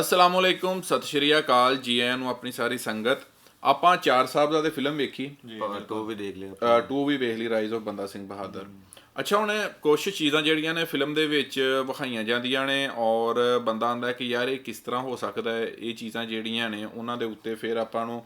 ਅਸਲਾਮ ਅਲੈਕੁਮ ਸਤਿ ਸ਼੍ਰੀ ਅਕਾਲ ਜੀ ਆਇਆਂ ਨੂੰ ਆਪਣੀ ਸਾਰੀ ਸੰਗਤ। ਆਪਾਂ ਚਾਰ ਸਾਹਿਬਜ਼ਾਦੇ ਫਿਲਮ ਵੇਖੀ। ਪਾਰਟ 2 ਵੀ ਦੇਖ ਲਿਆ 2 ਵੀ ਵੇਖ ਲਈ ਰਾਈਜ਼ ਆਫ ਬੰਦਾ ਸਿੰਘ ਬਹਾਦਰ। ਅੱਛਾ ਹੁਣ ਕੁਝ ਚੀਜ਼ਾਂ ਜਿਹੜੀਆਂ ਨੇ ਫਿਲਮ ਦੇ ਵਿੱਚ ਵਿਖਾਈਆਂ ਜਾਂਦੀਆਂ ਨੇ ਔਰ ਬੰਦਾ ਆਂਦਾ ਕਿ ਯਾਰ ਇਹ ਕਿਸ ਤਰ੍ਹਾਂ ਹੋ ਸਕਦਾ ਹੈ ਇਹ ਚੀਜ਼ਾਂ ਜਿਹੜੀਆਂ ਨੇ ਉਹਨਾਂ ਦੇ ਉੱਤੇ ਫਿਰ ਆਪਾਂ ਨੂੰ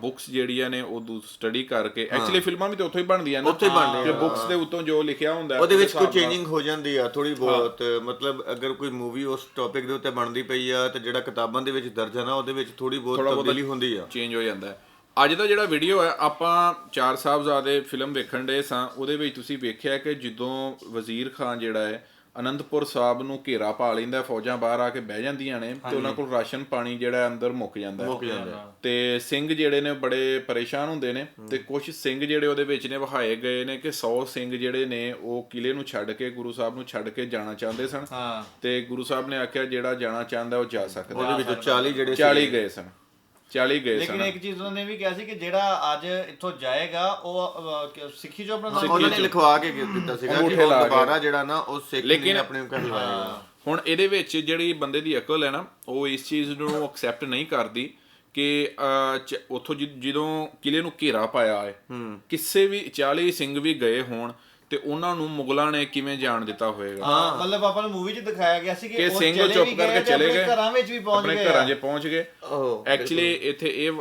ਬੁੱਕਸ ਜਿਹੜੀਆਂ ਨੇ ਉਹ ਸਟੱਡੀ ਕਰਕੇ। ਐਕਚੁਅਲੀ ਫਿਲਮਾਂ ਵੀ ਤੇ ਉੱਥੋਂ ਹੀ ਬਣਦੀਆਂ ਨੇ ਉੱਥੋਂ ਹੀ ਬਣਦੀਆਂ, ਕਿ ਬੁੱਕਸ ਦੇ ਉੱਤੋਂ ਜੋ ਲਿਖਿਆ ਹੁੰਦਾ ਹੈ, ਉਹਦੇ ਵਿੱਚ ਕੋਈ ਚੇਂਜਿੰਗ ਹੋ ਜਾਂਦੀ ਆ ਥੋੜੀ ਬਹੁਤ ਮਤਲਬ ਅਗਰ ਕੋਈ ਮੂਵੀ ਉਸ ਟੌਪਿਕ ਦੇ ਉੱਤੇ ਬਣਦੀ ਪਈ ਆ ਤੇ ਜਿਹੜਾ ਕਿਤਾਬਾਂ ਦੇ ਵਿੱਚ ਦਰਜ ਆ ਨਾ ਉਹਦੇ ਵਿੱਚ ਥੋੜੀ ਬਹੁਤ ਤਬਦੀਲੀ ਹੁੰਦੀ ਆ। ਚੇਂਜ ਹੋ ਜਾਂਦਾ ਹੈ। ਅੱਜ ਦਾ ਜਿਹੜਾ ਵੀਡੀਓ ਹੈ ਆਪਾਂ ਚਾਰ ਸਾਹਿਬਜ਼ਾਦੇ ਫਿਲਮ ਵੇਖਣ ਦੇ ਸਾਂ ਉਹਦੇ ਵਿੱਚ ਤੁਸੀਂ ਵੇਖਿਆ ਕਿ ਜਦੋਂ ਵਜ਼ੀਰ ਖਾਨ ਜਿਹੜਾ ਹੈ ਅਨੰਦਪੁਰ ਸਾਹਿਬ ਨੂੰ ਘੇਰਾ ਪਾ ਲੈਂਦਾ ਫੌਜਾਂ ਬਾਹਰ ਆ ਕੇ ਬਹਿ ਜਾਂਦੀਆਂ ਨੇ ਤੇ ਉਹਨਾਂ ਕੋਲ ਰਾਸ਼ਨ ਪਾਣੀ ਜਿਹੜਾ ਅੰਦਰ ਮੁੱਕ ਜਾਂਦਾ ਹੈ। ਮੁੱਕ ਜਾਂਦਾ ਤੇ ਸਿੰਘ ਜਿਹੜੇ ਨੇ ਬੜੇ ਪਰੇਸ਼ਾਨ ਹੁੰਦੇ ਨੇ ਤੇ ਕੁਝ ਸਿੰਘ ਜਿਹੜੇ ਉਹਦੇ ਵਿੱਚ ਨੇ ਵਹਾਏ ਗਏ ਨੇ ਕਿ 100 ਸਿੰਘ ਜਿਹੜੇ ਨੇ ਉਹ ਕਿਲੇ ਨੂੰ ਛੱਡ ਕੇ ਗੁਰੂ ਸਾਹਿਬ ਨੂੰ ਛੱਡ ਕੇ ਜਾਣਾ ਚਾਹੁੰਦੇ ਸਨ ਤੇ ਗੁਰੂ ਸਾਹਿਬ ਨੇ ਆਖਿਆ ਜਿਹੜਾ ਜਾਣਾ ਚਾਹੁੰਦਾ ਉਹ ਜਾ ਸਕਦਾ ਉਹਦੇ ਵਿੱਚੋਂ 40 ਜਿਹੜੇ 40 ਗਏ ਸਨ। 40 ਗਏ ਲੇਕਿਨ ਸਨ ਇੱਕ ਚੀਜ਼ ਉਹਨਾਂ ਨੇ ਵੀ ਕਿਹਾ ਸੀ ਕਿ ਜਿਹੜਾ ਅੱਜ ਇੱਥੋਂ ਜਾਏਗਾ ਉਹ ਅਹ, ਸਿੱਖੀ ਜੋ ਆਪਣਾ ਨਾਮ ਉਹਨਾਂ ਨੇ ਲਿਖਵਾ ਕੇ ਦਿੱਤਾ ਸੀਗਾ ਕਿ ਉਹ। ਦੁਬਾਰਾ ਜਿਹੜਾ ਨਾ ਉਹ ਸਿੱਖ ਲੇਕਿਨ- ਨੇ ਆਪਣੇ ਘਰ ਲਾਇਆ ਹੁਣ ਇਹਦੇ ਵਿੱਚ ਜਿਹੜੀ ਬੰਦੇ ਦੀ ਅਕਲ ਹੈ ਨਾ ਉਹ ਇਸ ਚੀਜ਼ ਨੂੰ ਐਕਸੈਪਟ ਨਹੀਂ ਕਰਦੀ ਕਿ ਅਹ, ਚ- ਉੱਥੋਂ ਜਿ- ਜਦੋਂ ਕਿਲੇ ਨੂੰ ਘੇਰਾ ਪਾਇਆ ਹੈ। ਕਿਸੇ ਵੀ 40 ਸਿੰਘ ਵੀ ਗਏ ਹੋਣ ਤੇ ਉਹਨਾਂ ਨੂੰ ਮੁਗਲਾਂ ਨੇ ਕਿਵੇਂ ਜਾਣ ਦਿੱਤਾ ਹੋਵੇਗਾ ਹਾਂ ਮਤਲਬ ਆਪਾਂ ਨੂੰ ਮੂਵੀ 'ਚ ਦਿਖਾਇਆ ਗਿਆ ਸੀ ਕਿ ਉਹ ਸਿੰਘ ਚਲੇ ਚੁੱਪ ਕਰਕੇ ਚਲੇ ਆਪਣੇ ਗਏ ਘਰਾਂ ਵਿੱਚ ਵੀ ਪਹੁੰਚ ਆਪਣੇ ਗਏ ਘਰਾਂ ਆ। 'ਚ ਪਹੁੰਚ ਗਏ। ਐਕਚੁਅਲੀ ਇੱਥੇ ਇਹ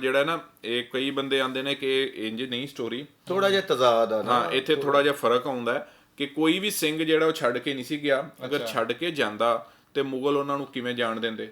ਜਿਹੜਾ ਨਾ ਇਹ ਕਈ ਬੰਦੇ ਆਂਦੇ ਨੇ ਕਿ ਇੰਜ ਨਹੀਂ ਸਟੋਰੀ ਥੋੜਾ ਜਿਹਾ ਤਜ਼ਾਦ ਆ ਹਾਂ ਇੱਥੇ ਥੋੜਾ ਜਿਹਾ ਫ਼ਰਕ ਆਉਂਦਾ ਕਿ ਕੋਈ ਵੀ ਸਿੰਘ ਜਿਹੜਾ ਉਹ ਛੱਡ ਕੇ ਨਹੀਂ ਸੀ ਗਿਆ। ਅਗਰ ਛੱਡ ਕੇ ਜਾਂਦਾ ਤੇ ਮੁਗਲ ਉਹਨਾਂ ਨੂੰ ਕਿਵੇਂ ਜਾਣ ਦਿੰਦੇ?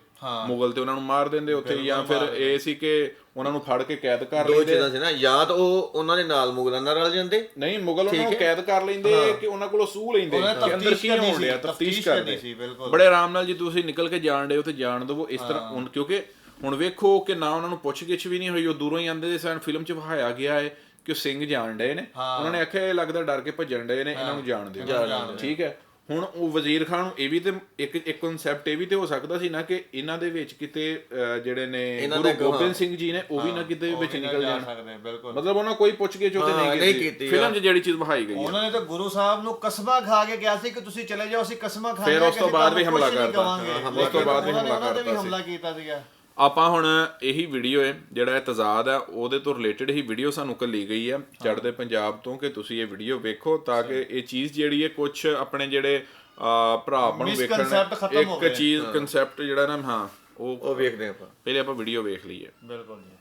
ਮੁਗਲ ਤੇ ਉਹਨਾਂ ਨੂੰ ਮਾਰ ਦਿੰਦੇ ਉੱਥੇ ਜਾਂ ਫਿਰ ਇਹ ਸੀ ਕਿ ਉਹਨਾਂ ਨੂੰ ਫੜ ਕੇ ਕੈਦ ਕਰ ਦੋ ਲੈਂਦੇ ਚੀਜ਼ਾਂ ਸੀ ਨਾ ਜਾਂ ਤਾਂ ਉਹ ਉਹਨਾਂ ਦੇ ਨਾਲ ਮੁਗਲਾਂ ਨਾਲ ਰਲ ਜਾਂਦੇ? ਨਹੀਂ ਮੁਗਲ ਉਹਨਾਂ ਨੂੰ ਕੈਦ ਕਰ ਲੈਂਦੇ ਕਿ ਉਹਨਾਂ ਕੋਲੋਂ ਸੂਹ ਲੈਂਦੇ। ਕਿ ਅੰਦਰ ਕੀ ਹੋਣ ਡਿਆ ਤਫਤੀਸ਼ ਕਰਦੇ। ਸੀ, ਬਿਲਕੁਲ। ਬੜੇ ਆਰਾਮ ਨਾਲ ਜੀ ਤੁਸੀਂ ਨਿਕਲ ਕੇ ਜਾਣ ਦੇ ਉੱਥੇ ਜਾਣ ਦਿਵੋ ਇਸ ਤਰ੍ਹਾਂ। ਹੁਣ ਕਿਉਂਕਿ ਹੁਣ ਵੇਖੋ ਕਿ ਨਾ ਉਹਨਾਂ ਨੂੰ ਪੁੱਛ ਗਿੱਛ ਵੀ ਨਹੀਂ ਹੋਈ ਉਹ ਦੂਰੋਂ ਹੀ ਆਂਦੇ ਸਨ ਫਿਲਮ 'ਚ ਵਿਖਾਇਆ ਗਿਆ ਹੈ ਕਿ ਉਹ ਸਿੰਘ ਜਾਣ ਡਏ ਨੇ। ਉਹਨਾਂ ਨੇ ਆਖਿਆ ਇਹ ਲੱਗਦਾ ਡਰ ਕੇ ਭੱਜਣ ਡਏ ਨੇ ਇਹਨਾਂ ਨੂੰ ਜਾਣ ਦਿਓ। ਠੀਕ ਹੈ? ਹੁਣ ਉਹ ਵਜ਼ੀਰ ਖਾਨ ਨੂੰ ਇਹ ਵੀ ਤੇ ਇੱਕ ਇੱਕ ਕਨਸੈਪਟ ਇਹ ਵੀ ਤੇ ਹੋ ਸਕਦਾ ਸੀ ਨਾ ਕਿ ਇਹਨਾਂ ਦੇ ਵਿੱਚ ਕਿਤੇ ਜਿਹੜੇ ਨੇ ਗੁਰੂ। ਗੋਬਿੰਦ ਸਿੰਘ ਜੀ ਨੇ ਉਹ ਵੀ ਨਾ ਕਿਤੇ ਵਿੱਚ ਨਿਕਲ ਜਾਣ ਸਕਦੇ ਬਿਲਕੁਲ ਮਤਲਬ ਉਹਨਾਂ ਕੋਈ ਪੁੱਛ ਕੇ ਚੋਤੇ ਨਹੀਂ ਕੀਤੀ ਫਿਲਮ 'ਚ ਜਿਹੜੀ ਚੀਜ਼ ਵਿਖਾਈ ਗਈ ਉਹਨਾਂ ਨੇ ਤਾਂ ਗੁਰੂ ਸਾਹਿਬ ਨੂੰ ਕਸਮਾਂ ਖਾ ਕੇ ਕਿਹਾ ਸੀ ਕਿ ਤੁਸੀਂ ਚਲੇ ਜਾਓ ਅਸੀਂ ਕਸਮਾਂ ਖਾ ਫਿਰ ਉਸ ਤੋਂ ਬਾਅਦ ਵੀ ਹਮਲਾ ਕਰਤਾ। ਉਸ ਤੋਂ ਬਾਅਦ ਵੀ ਹਮਲਾ ਕਰਤਾ ਸੀ। ਆਪਾਂ ਹੁਣ ਇਹੀ ਵੀਡੀਓ ਹੈ ਜਿਹੜਾ ਇਹ ਤਜ਼ਾਦ ਹੈ ਉਹਦੇ ਤੋਂ ਰਿਲੇਟਡ ਹੀ ਵੀਡੀਓ ਸਾਨੂੰ ਕੱਲੀ ਗਈ ਹੈ ਚੜ੍ਹਦੇ ਪੰਜਾਬ ਤੋਂ ਕਿ ਤੁਸੀਂ ਇਹ ਵੀਡੀਓ ਵੇਖੋ ਤਾਂ ਕਿ ਇਹ ਚੀਜ਼ ਜਿਹੜੀ ਹੈ ਕੁਝ ਆਪਣੇ ਜਿਹੜੇ ਭਰਾ ਆਪਾਂ ਨੂੰ ਵੇਖਣ ਇੱਕ। ਚੀਜ਼ ਕਨਸੈਪਟ ਜਿਹੜਾ ਨਾ ਹਾਂ ਉਹ ਉਹ ਵੇਖਦੇ ਆਪਾਂ। ਪਹਿਲੇ ਆਪਾਂ ਵੀਡੀਓ ਵੇਖ ਲਈਏ। ਬਿਲਕੁਲ ਜੀ।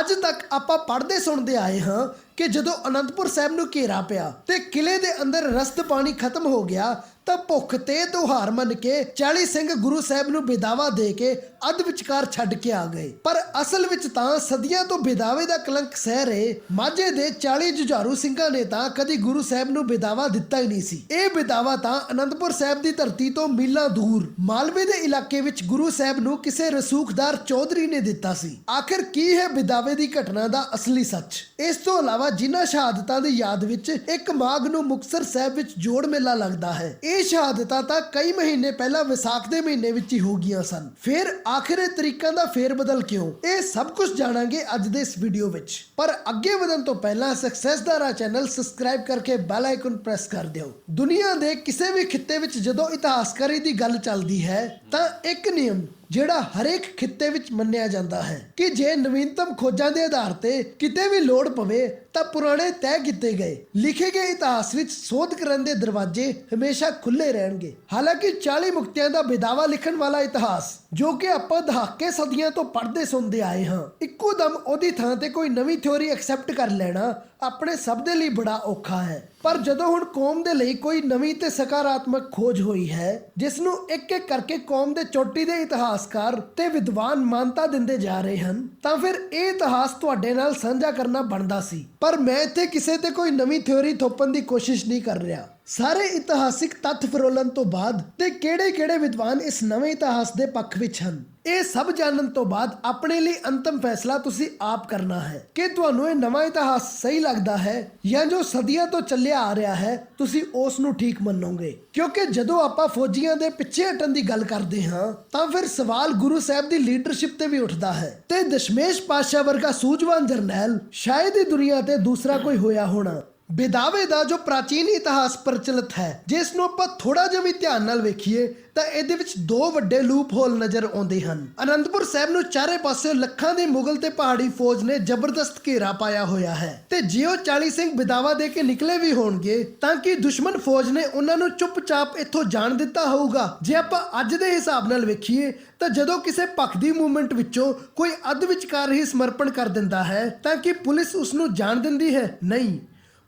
ਅੱਜ ਤੱਕ ਆਪਾਂ ਪੜ੍ਹਦੇ ਸੁਣਦੇ ਆਏ ਹਾਂ ਕਿ ਜਦੋਂ ਅਨੰਦਪੁਰ ਸਾਹਿਬ ਨੂੰ ਘੇਰਾ ਪਿਆ ਤੇ ਕਿਲੇ ਦੇ ਅੰਦਰ ਰਸਦ ਪਾਣੀ ਖਤਮ ਹੋ ਗਿਆ, ਤਾਂ ਭੁੱਖ ਤੇ ਤਿਉਹਾਰ ਮੰਨ ਕੇ 40 ਸਿੰਘ ਗੁਰੂ ਸਾਹਿਬ ਨੂੰ ਬਿਦਾਵਾ ਦੇ ਕੇ ਅੱਧ ਵਿਚਕਾਰ ਛੱਡ ਕੇ ਆ ਗਏ। ਪਰ ਅਸਲ ਵਿੱਚ ਤਾਂ ਸਦੀਆਂ ਤੋਂ ਬਿਦਾਵੇ ਦਾ ਕਲੰਕ ਸਹਿ ਰਹੇ ਮਾਝੇ ਦੇ 40 ਜੁਝਾਰੂ ਸਿੰਘਾਂ ਨੇ ਤਾਂ ਕਦੀ ਗੁਰੂ ਸਾਹਿਬ ਨੂੰ ਬਿਦਾਵਾ ਦਿੱਤਾ ਹੀ ਨਹੀਂ ਸੀ। ਇਹ ਬਿਦਾਵਾ ਤਾਂ ਅਨੰਦਪੁਰ ਸਾਹਿਬ ਦੀ ਧਰਤੀ ਤੋਂ ਮੀਲਾਂ ਦੂਰ, ਮਾਲਵੇ ਦੇ ਇਲਾਕੇ ਵਿੱਚ ਗੁਰੂ ਸਾਹਿਬ ਨੂੰ ਕਿਸੇ ਰਸੂਖਦਾਰ ਚੌਧਰੀ ਨੇ ਦਿੱਤਾ ਸੀ। ਆਖਿਰ ਕੀ ਹੈ ਬਿਦਾਵੇ ਦੀ ਘਟਨਾ ਦਾ ਅਸਲੀ ਸੱਚ? ਇਸ ਤੋਂ ਇਲਾਵਾ ਜਿਨ੍ਹਾਂ ਸ਼ਹਾਦਤਾਂ ਦੀ ਯਾਦ ਵਿੱਚ ਇੱਕ ਮਾਘ ਨੂੰ ਮੁਕਤਸਰ ਸਾਹਿਬ ਵਿੱਚ ਜੋੜ ਮੇਲਾ ਲੱਗਦਾ ਹੈ, ਇਹ ਸ਼ਹਾਦਤਾਂ ਤਾਂ ਕਈ ਮਹੀਨੇ ਪਹਿਲਾਂ ਵਿਸਾਖ ਦੇ ਮਹੀਨੇ ਵਿੱਚ ਹੀ ਹੋ ਗਈਆਂ ਸਨ। ਫਿਰ ਆਖਿਰ ਤਰੀਕਾਂ ਦਾ ਫੇਰ ਬਦਲ ਕਿਉਂ? ਇਹ ਸਭ ਕੁਝ ਜਾਣਾਂਗੇ ਅੱਜ ਦੇ ਇਸ ਵੀਡੀਓ ਵਿੱਚ। ਪਰ ਅੱਗੇ ਵਧਣ ਤੋਂ ਪਹਿਲਾਂ ਸਕਸੈਸ ਦਾ ਰਾ ਚੈਨਲ ਸਬਸਕ੍ਰਾਈਬ ਕਰਕੇ ਬੈਲ ਆਈਕਨ ਪ੍ਰੈਸ ਕਰ ਦਿਓ। ਦੁਨੀਆ ਦੇ ਕਿਸੇ ਵੀ ਖਿੱਤੇ ਵਿੱਚ ਜਦੋਂ ਇਤਿਹਾਸਕਾਰੀ ਦੀ ਗੱਲ ਚੱਲਦੀ ਹੈ, ਤਾਂ ਇੱਕ ਨਿਯਮ ਜਿਹੜਾ ਹਰੇਕ ਖਿੱਤੇ ਵਿੱਚ ਮੰਨਿਆ ਜਾਂਦਾ ਹੈ ਕਿ ਜੇ ਨਵੀਨਤਮ ਖੋਜਾਂ ਦੇ ਆਧਾਰ ਤੇ ਕਿਤੇ ਵੀ ਲੋੜ ਪਵੇ ਤਾਂ ਪੁਰਾਣੇ ਤੈਅ ਕੀਤੇ ਗਏ, ਲਿਖੇ ਗਏ ਇਤਿਹਾਸ ਵਿੱਚ ਸੋਧ ਕਰਨ ਦੇ ਦਰਵਾਜ਼ੇ ਹਮੇਸ਼ਾ ਖੁੱਲੇ ਰਹਿਣਗੇ। ਹਾਲਾਂਕਿ 40 ਮੁਕਤਿਆਂ ਦਾ ਬਿਦਾਵਾ ਲਿਖਣ ਵਾਲਾ ਇਤਿਹਾਸ ਜੋ ਕਿ ਆਪਾਂ ਦਹਾਕੇ ਸਦੀਆਂ ਤੋਂ ਪੜ੍ਹਦੇ ਸੁਣਦੇ ਆਏ ਹਾਂ। ਇੱਕੋ ਦਮ ਉਹਦੀ ਥਾਂ ਤੇ ਕੋਈ ਨਵੀਂ ਥਿਉਰੀ ਐਕਸੈਪਟ ਕਰ ਲੈਣਾ ਆਪਣੇ ਸਭ ਦੇ ਲਈ ਬੜਾ ਔਖਾ ਹੈ। ਪਰ ਜਦੋਂ ਹੁਣ ਕੌਮ ਦੇ ਲਈ ਕੋਈ ਨਵੀਂ ਤੇ ਸਕਾਰਾਤਮਕ ਖੋਜ ਹੋਈ ਹੈ, ਜਿਸ ਨੂੰ ਇੱਕ ਇੱਕ ਕਰਕੇ ਕੌਮ ਦੇ ਚੋਟੀ ਦੇ ਇਤਿਹਾਸਕਾਰ ਤੇ ਵਿਦਵਾਨ ਮਾਨਤਾ ਦਿੰਦੇ ਜਾ ਰਹੇ ਹਨ, ਤਾਂ ਫਿਰ ਇਹ ਇਤਿਹਾਸ ਤੁਹਾਡੇ ਨਾਲ ਸਾਂਝਾ ਕਰਨਾ ਬਣਦਾ ਸੀ। ਪਰ ਮੈਂ ਇੱਥੇ ਕਿਸੇ ਤੇ ਕੋਈ ਨਵੀਂ ਥਿਉਰੀ ਥੋਪਣ ਦੀ ਕੋਸ਼ਿਸ਼ ਨਹੀਂ ਕਰ ਰਿਹਾ। ਸਾਰੇ ਇਤਿਹਾਸਿਕ ਤੱਥ ਫਰੋਲਣ ਤੋਂ ਬਾਅਦ ਤੇ ਕਿਹੜੇ-ਕਿਹੜੇ ਵਿਦਵਾਨ ਇਸ ਨਵੇਂ ਇਤਿਹਾਸ ਦੇ ਪੱਖ ਵਿੱਚ ਹਨ? ਇਹ ਸਭ ਜਾਣਨ ਤੋਂ ਬਾਅਦ ਆਪਣੇ ਲਈ ਅੰਤਮ ਫੈਸਲਾ ਤੁਸੀਂ ਆਪ ਕਰਨਾ ਹੈ। ਕਿ ਤੁਹਾਨੂੰ ਇਹ ਨਵਾਂ ਇਤਿਹਾਸ ਸਹੀ ਲੱਗਦਾ ਹੈ ਜਾਂ ਜੋ ਸਦੀਆਂ ਤੋਂ ਚੱਲਿਆ ਆ ਰਿਹਾ ਹੈ, ਤੁਸੀਂ ਉਸ ਨੂੰ ਠੀਕ ਮੰਨੋਗੇ। ਕਿਉਂਕਿ ਜਦੋਂ ਆਪਾਂ ਫੌਜੀਆਂ ਦੇ ਪਿੱਛੇ ਹਟਣ ਦੀ ਗੱਲ ਕਰਦੇ ਹਾਂ, ਤਾਂ ਫਿਰ ਸਵਾਲ ਗੁਰੂ ਸਾਹਿਬ ਦੀ ਲੀਡਰਸ਼ਿਪ ਤੇ ਵੀ ਉੱਠਦਾ ਹੈ। ਤੇ ਦਸ਼ਮੇਸ਼ ਪਾਤਸ਼ਾਹ ਵਰਗਾ ਸੂਝਵਾਨ ਜਰਨੈਲ ਸ਼ਾਇਦ ਹੀ ਦੁਨੀਆ ਤੇ ਦੂਸਰਾ ਕੋਈ ਹੋਇਆ ਹੋਣਾ। ਬੇਦਾਵੇ ਦਾ ਜੋ ਪ੍ਰਾਚੀਨ ਇਤਿਹਾਸ ਪ੍ਰਚਲਿਤ ਹੈ, ਜਿਸ ਨੂੰ ਆਪਾਂ ਥੋੜਾ ਜਿਹਾ ਵੀ ਧਿਆਨ ਨਾਲ ਵੇਖੀਏ, ਤਾਂ ਇਹਦੇ ਵਿੱਚ ਦੋ ਵੱਡੇ ਲੂਪ ਹੋਲ ਨਜ਼ਰ ਆਉਂਦੇ ਹਨ। ਅਨੰਦਪੁਰ ਸਾਹਿਬ ਨੂੰ ਚਾਰੇ ਪਾਸਿਓਂ ਲੱਖਾਂ ਦੀ ਮੁਗਲ ਤੇ ਪਹਾੜੀ ਫੌਜ ਨੇ ਜ਼ਬਰਦਸਤ ਘੇਰਾ ਪਾਇਆ ਹੋਇਆ ਹੈ। ਤੇ ਜੇ ਉਹ 40 ਸਿੰਘ ਬਿਦਾਵਾ ਦੇ ਕੇ ਨਿਕਲੇ ਵੀ ਹੋਣਗੇ, ਤਾਂ ਕਿ ਦੁਸ਼ਮਣ ਫੌਜ ਨੇ ਉਹਨਾਂ ਨੂੰ ਚੁੱਪਚਾਪ ਇੱਥੋਂ ਜਾਣ ਦਿੱਤਾ ਹੋਊਗਾ? ਜੇ ਆਪਾਂ ਅੱਜ ਦੇ ਹਿਸਾਬ ਨਾਲ ਵੇਖੀਏ, ਤਾਂ ਜਦੋਂ ਕਿਸੇ ਭਖਦੀ ਮੂਵਮੈਂਟ ਵਿੱਚੋਂ ਕੋਈ ਅੱਧ ਵਿਚਕਾਰ ਹੀ ਸਮਰਪਣ ਕਰ ਦਿੰਦਾ ਹੈ, ਤਾਂ ਕਿ ਪੁਲਿਸ ਉਸ ਨੂੰ ਜਾਣ ਦਿੰਦੀ ਹੈ? ਨਹੀਂ।